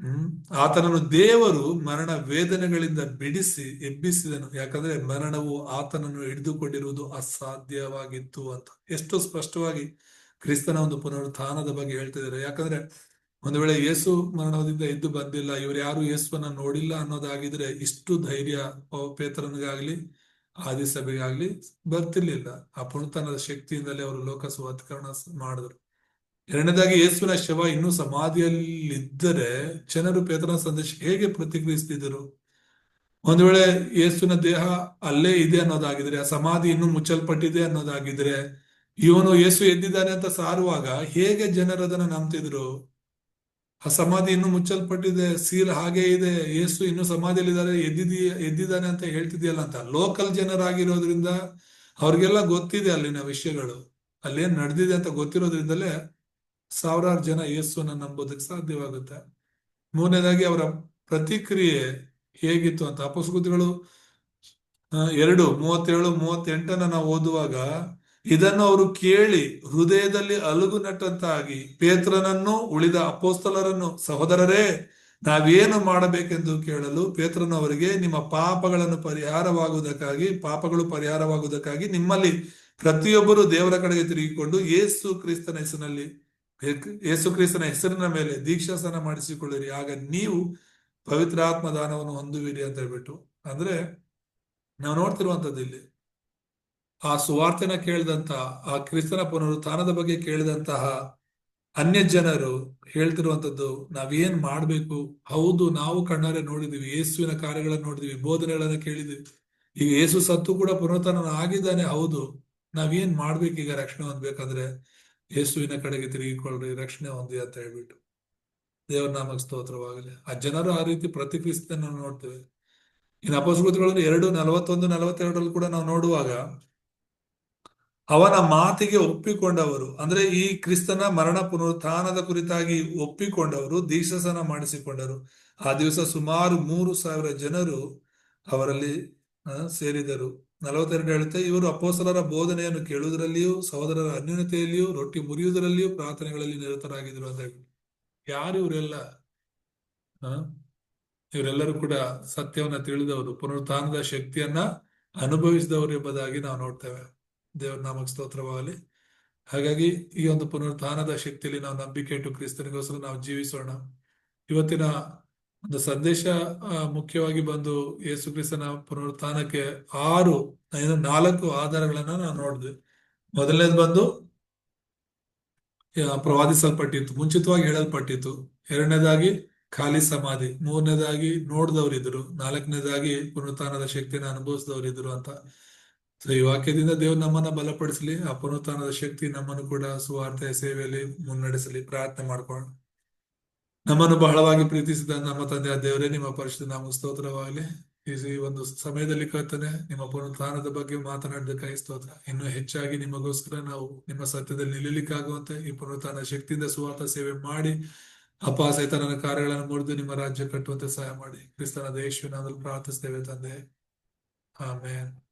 ಹ್ಮ್, ಆತನನ್ನು ದೇವರು ಮರಣ ವೇದನೆಗಳಿಂದ ಬಿಡಿಸಿ ಎಬ್ಬಿಸಿದನು. ಯಾಕಂದ್ರೆ ಮರಣವು ಆತನನ್ನು ಹಿಡಿದುಕೊಂಡಿರುವುದು ಅಸಾಧ್ಯವಾಗಿತ್ತು ಅಂತ. ಎಷ್ಟು ಸ್ಪಷ್ಟವಾಗಿ ಕ್ರಿಸ್ತನ ಒಂದು ಪುನರುತ್ಥಾನದ ಬಗ್ಗೆ ಹೇಳ್ತಿದ್ದಾರೆ. ಯಾಕಂದ್ರೆ ಒಂದು ವೇಳೆ ಯೇಸು ಮರಣದಿಂದ ಎದ್ದು ಬಂದಿಲ್ಲ, ಇವ್ರು ಯಾರು ಯೇಸುವನ್ನ ನೋಡಿಲ್ಲ ಅನ್ನೋದಾಗಿದ್ರೆ ಇಷ್ಟು ಧೈರ್ಯ ಪ- ಪೇತ್ರನಿಗಾಗ್ಲಿ ಆದಿಸಭೆಗಾಗ್ಲಿ ಬರ್ತಿರ್ಲಿಲ್ಲ. ಆ ಪುಣತನದ ಶಕ್ತಿಯಿಂದಲೇ ಅವರು ಲೋಕ ಸುವಾರ್ತೀಕರಣ ಮಾಡಿದ್ರು. ಎರಡನೇದಾಗಿ ಯೇಸುವಿನ ಶವ ಇನ್ನೂ ಸಮಾಧಿಯಲ್ಲಿದ್ದರೆ ಜನರು ಪೇತನ ಸಂದೇಶ ಹೇಗೆ ಪ್ರತಿಕ್ರಿಯಿಸ್ತಿದ್ದರು? ಒಂದು ವೇಳೆ ಯೇಸುವಿನ ದೇಹ ಅಲ್ಲೇ ಇದೆ ಅನ್ನೋದಾಗಿದ್ರೆ, ಆ ಸಮಾಧಿ ಇನ್ನೂ ಮುಚ್ಚಲ್ಪಟ್ಟಿದೆ ಅನ್ನೋದಾಗಿದ್ರೆ, ಇವನು ಯೇಸು ಎದ್ದಿದ್ದಾನೆ ಅಂತ ಸಾರುವಾಗ ಹೇಗೆ ಜನರದನ್ನ ನಂಬ್ತಿದ್ರು? ಆ ಸಮಾಧಿ ಇನ್ನೂ ಮುಚ್ಚಲ್ಪಟ್ಟಿದೆ, ಸೀಲ್ ಹಾಗೆ ಇದೆ ಯೇಸು ಇನ್ನೂ ಸಮಾಧಿಯಲ್ಲಿದ್ದಾರೆ ಎದ್ದಿದೀಯ ಎದ್ದಿದ್ದಾನೆ ಅಂತ ಹೇಳ್ತಿದೆಯಲ್ಲ ಅಂತ. ಲೋಕಲ್ ಜನರಾಗಿರೋದ್ರಿಂದ ಅವ್ರಿಗೆಲ್ಲ ಗೊತ್ತಿದೆ ಅಲ್ಲಿನ ವಿಷಯಗಳು. ಅಲ್ಲೇನ್ ನಡೆದಿದೆ ಅಂತ ಗೊತ್ತಿರೋದ್ರಿಂದಲೇ ಸಾವಿರಾರು ಜನ ಯೇಸುವನ್ನ ನಂಬೋದಕ್ಕೆ ಸಾಧ್ಯವಾಗುತ್ತೆ. ಮೂರನೇದಾಗಿ ಅವರ ಪ್ರತಿಕ್ರಿಯೆ ಹೇಗಿತ್ತು ಅಂತ. ಅಪಸ್ಕೃತಿಗಳು ಎರಡು, ಮೂವತ್ತೇಳು, ಮೂವತ್ತೆಂಟನ್ನ ನಾವು ಓದುವಾಗ ಇದನ್ನು ಅವರು ಕೇಳಿ ಹೃದಯದಲ್ಲಿ ಅಲುಗು ನಟ್ಟಂತಾಗಿ ಪೇತ್ರನನ್ನು ಉಳಿದ ಅಪೋಸ್ತಲರನ್ನು, ಸಹೋದರರೇ, ನಾವೇನು ಮಾಡಬೇಕೆಂದು ಕೇಳಲು ಪೇತ್ರನವರಿಗೆ ನಿಮ್ಮ ಪಾಪಗಳನ್ನು ಪರಿಹಾರವಾಗುವುದಕ್ಕಾಗಿ, ಪಾಪಗಳು ಪರಿಹಾರವಾಗುವುದಕ್ಕಾಗಿ ನಿಮ್ಮಲ್ಲಿ ಪ್ರತಿಯೊಬ್ಬರು ದೇವರ ಕಡೆಗೆ ತಿರುಗಿಕೊಂಡು ಯೇಸು ಕ್ರಿಸ್ತನ ಹೆಸರಿನಲ್ಲಿ, ಯೇಸು ಕ್ರಿಸ್ತನ ಹೆಸರಿನ ಮೇಲೆ ದೀಕ್ಷಾಸನ ಮಾಡಿಸಿಕೊಳ್ಳಿರಿ. ಆಗ ನೀವು ಪವಿತ್ರಾತ್ಮ ದಾನವನ್ನು ಹೊಂದುವಿರಿ ಅಂತ ಹೇಳ್ಬಿಟ್ಟು. ಅಂದ್ರೆ ನಾವು ನೋಡ್ತಿರುವಂತದ್ದು ಇಲ್ಲಿ ಆ ಸುವಾರ್ತೆನ ಕೇಳಿದಂತಹ ಆ ಕ್ರಿಸ್ತನ ಪುನರುತ್ಥಾನದ ಬಗ್ಗೆ ಕೇಳಿದಂತಹ ಅನ್ಯ ಜನರು ಹೇಳ್ತಿರುವಂತದ್ದು ನಾವೇನ್ ಮಾಡ್ಬೇಕು? ಹೌದು, ನಾವು ಕಣ್ಣಾರೆ ನೋಡಿದೀವಿ, ಯೇಸುವಿನ ಕಾರ್ಯಗಳನ್ನು ನೋಡಿದೀವಿ, ಬೋಧನೆಗಳನ್ನ ಕೇಳಿದೀವಿ. ಈಗ ಯೇಸು ಸತ್ತು ಕೂಡ ಪುನರುತ್ಥಾನ ಆಗಿದ್ದಾನೆ ಹೌದು. ನಾವೇನ್ ಮಾಡ್ಬೇಕು ಈಗ ರಕ್ಷಣೆ ಹೊಂದ್ಬೇಕಂದ್ರೆ? ಯೇಸುವಿನ ಕಡೆಗೆ ತಿರುಗಿಕೊಳ್ಳ್ರಿ, ರಕ್ಷಣೆ ಹೊಂದಿ ಅಂತ ಹೇಳ್ಬಿಟ್ಟು. ದೇವರ ನಾಮಕ್ಕೆ ಸ್ತೋತ್ರವಾಗಲಿ. ಆ ಜನರು ಆ ರೀತಿ ಪ್ರತಿಕ್ರಿಯಿಸಿದ್ದನ್ನು ನಾವು ನೋಡ್ತೇವೆ. ಇನ್ನು ಅಪಸ್ಕೃತಿಗಳನ್ನು ಎರಡು ನಲವತ್ತೊಂದು ನಲವತ್ತೆರಡರಲ್ಲಿ ಕೂಡ ನಾವು ನೋಡುವಾಗ ಅವನ ಮಾತಿಗೆ ಒಪ್ಪಿಕೊಂಡವರು, ಅಂದ್ರೆ ಈ ಕ್ರಿಸ್ತನ ಮರಣ ಪುನರುತ್ಥಾನದ ಕುರಿತಾಗಿ ಒಪ್ಪಿಕೊಂಡವರು, ದೀಕ್ಷಾಸನ ಮಾಡಿಸಿಕೊಂಡರು. ಆ ದಿವಸ ಸುಮಾರು ಮೂರು ಸಾವಿರ ಜನರು ಅವರಲ್ಲಿ ಸೇರಿದರು. ನಲವತ್ತೆರಡು ಹೇಳುತ್ತೆ ಇವರು ಅಪೋಸಲರ ಬೋಧನೆಯನ್ನು ಕೇಳುವುದರಲ್ಲಿಯೂ, ಸಹೋದರರ ಅನ್ಯೂನತೆಯಲ್ಲಿಯೂ ರೊಟ್ಟಿ ಮುರಿಯುವುದರಲ್ಲಿಯೂ ಪ್ರಾರ್ಥನೆಗಳಲ್ಲಿ ನಿರತರಾಗಿದ್ರು ಅಂತ ಹೇಳಿ ಯಾರು ಇವರೆಲ್ಲ? ಇವರೆಲ್ಲರೂ ಕೂಡ ಸತ್ಯವನ್ನ ತಿಳಿದವರು, ಪುನರುತ್ಥಾನದ ಶಕ್ತಿಯನ್ನ ಅನುಭವಿಸಿದವರು ಎಂಬುದಾಗಿ ನಾವು ನೋಡ್ತೇವೆ. ದೇವರ ನಾಮಕ್ಕೆ ಸ್ತೋತ್ರವಾಗಲಿ ಹಾಗಾಗಿ ಈ ಒಂದು ಪುನರುತ್ಥಾನದ ಶಕ್ತಿಯಲ್ಲಿ ನಾವು ನಂಬಿಕೆ ಇಟ್ಟು ಕ್ರಿಸ್ತನಿಗೋಸ್ಕರ ನಾವು ಜೀವಿಸೋಣ. ಇವತ್ತಿನ ಒಂದು ಸಂದೇಶ ಮುಖ್ಯವಾಗಿ ಬಂದು ಯೇಸು ಕ್ರಿಸ್ತನ ಪುನರುತ್ಥಾನಕ್ಕೆ ಆರು ನಾಲ್ಕು ಆಧಾರಗಳನ್ನ ನಾವು ನೋಡಿದ್ವಿ. ಮೊದಲನೇದು ಬಂದು ಪ್ರವಾದಿಸಲ್ಪಟ್ಟಿತ್ತು, ಮುಂಚಿತವಾಗಿ ಹೇಳಲ್ಪಟ್ಟಿತ್ತು. ಎರಡನೇದಾಗಿ ಖಾಲಿ ಸಮಾಧಿ, ಮೂರನೇದಾಗಿ ನೋಡಿದವರಿದ್ರು ನಾಲ್ಕನೇದಾಗಿ ಪುನರುತ್ಥಾನದ ಶಕ್ತಿಯನ್ನು ಅನುಭವಿಸಿದವರಿದ್ರು ಅಂತ. ಸೊ ಈ ವಾಕ್ಯದಿಂದ ದೇವ್ರು ನಮ್ಮನ್ನ ಬಲಪಡಿಸಲಿ ಆ ಶಕ್ತಿ ನಮ್ಮನ್ನು ಕೂಡ ಸುವಾರ್ತೆಯ ಸೇವೆಯಲ್ಲಿ ಮುನ್ನಡೆಸಲಿ, ಪ್ರಾರ್ಥನೆ ಮಾಡ್ಕೊಂಡು ನಮ್ಮನ್ನು ಬಹಳವಾಗಿ ಪ್ರೀತಿಸಿದ ನಮ್ಮ ತಂದೆಯ ದೇವರೇ, ನಿಮ್ಮ ಪರಿಶುದ್ಧ ನಾಮ ಸ್ತೋತ್ರವಾಗಲಿ. ಈ ಒಂದು ಸಮಯದಲ್ಲಿ ಕರ್ತನೆ, ನಿಮ್ಮ ಪುನರುತ್ಥಾನದ ಬಗ್ಗೆ ಮಾತನಾಡಿದಕ್ಕಾಗಿ ಸ್ತೋತ್ರ. ಇನ್ನು ಹೆಚ್ಚಾಗಿ ನಿಮಗೋಸ್ಕರ ನಾವು ನಿಮ್ಮ ಸತ್ಯದಲ್ಲಿ ನಿಲ್ಲಲಿಕ್ಕಾಗುವಂತೆ ಈ ಪುನರುತ್ಥಾನ ಶಕ್ತಿಯಿಂದ ಸುವಾರ್ಥ ಸೇವೆ ಮಾಡಿ, ಅಪ್ಪ ಕಾರ್ಯಗಳನ್ನು ಮುರಿದು ನಿಮ್ಮ ರಾಜ್ಯ ಕಟ್ಟುವಂತೆ ಸಹಾಯ ಮಾಡಿ. ಕ್ರಿಸ್ತನ ದೇಶವನ್ನು ಪ್ರಾರ್ಥಿಸ್ತೇವೆ ತಂದೆ. ಆಮೇನ್.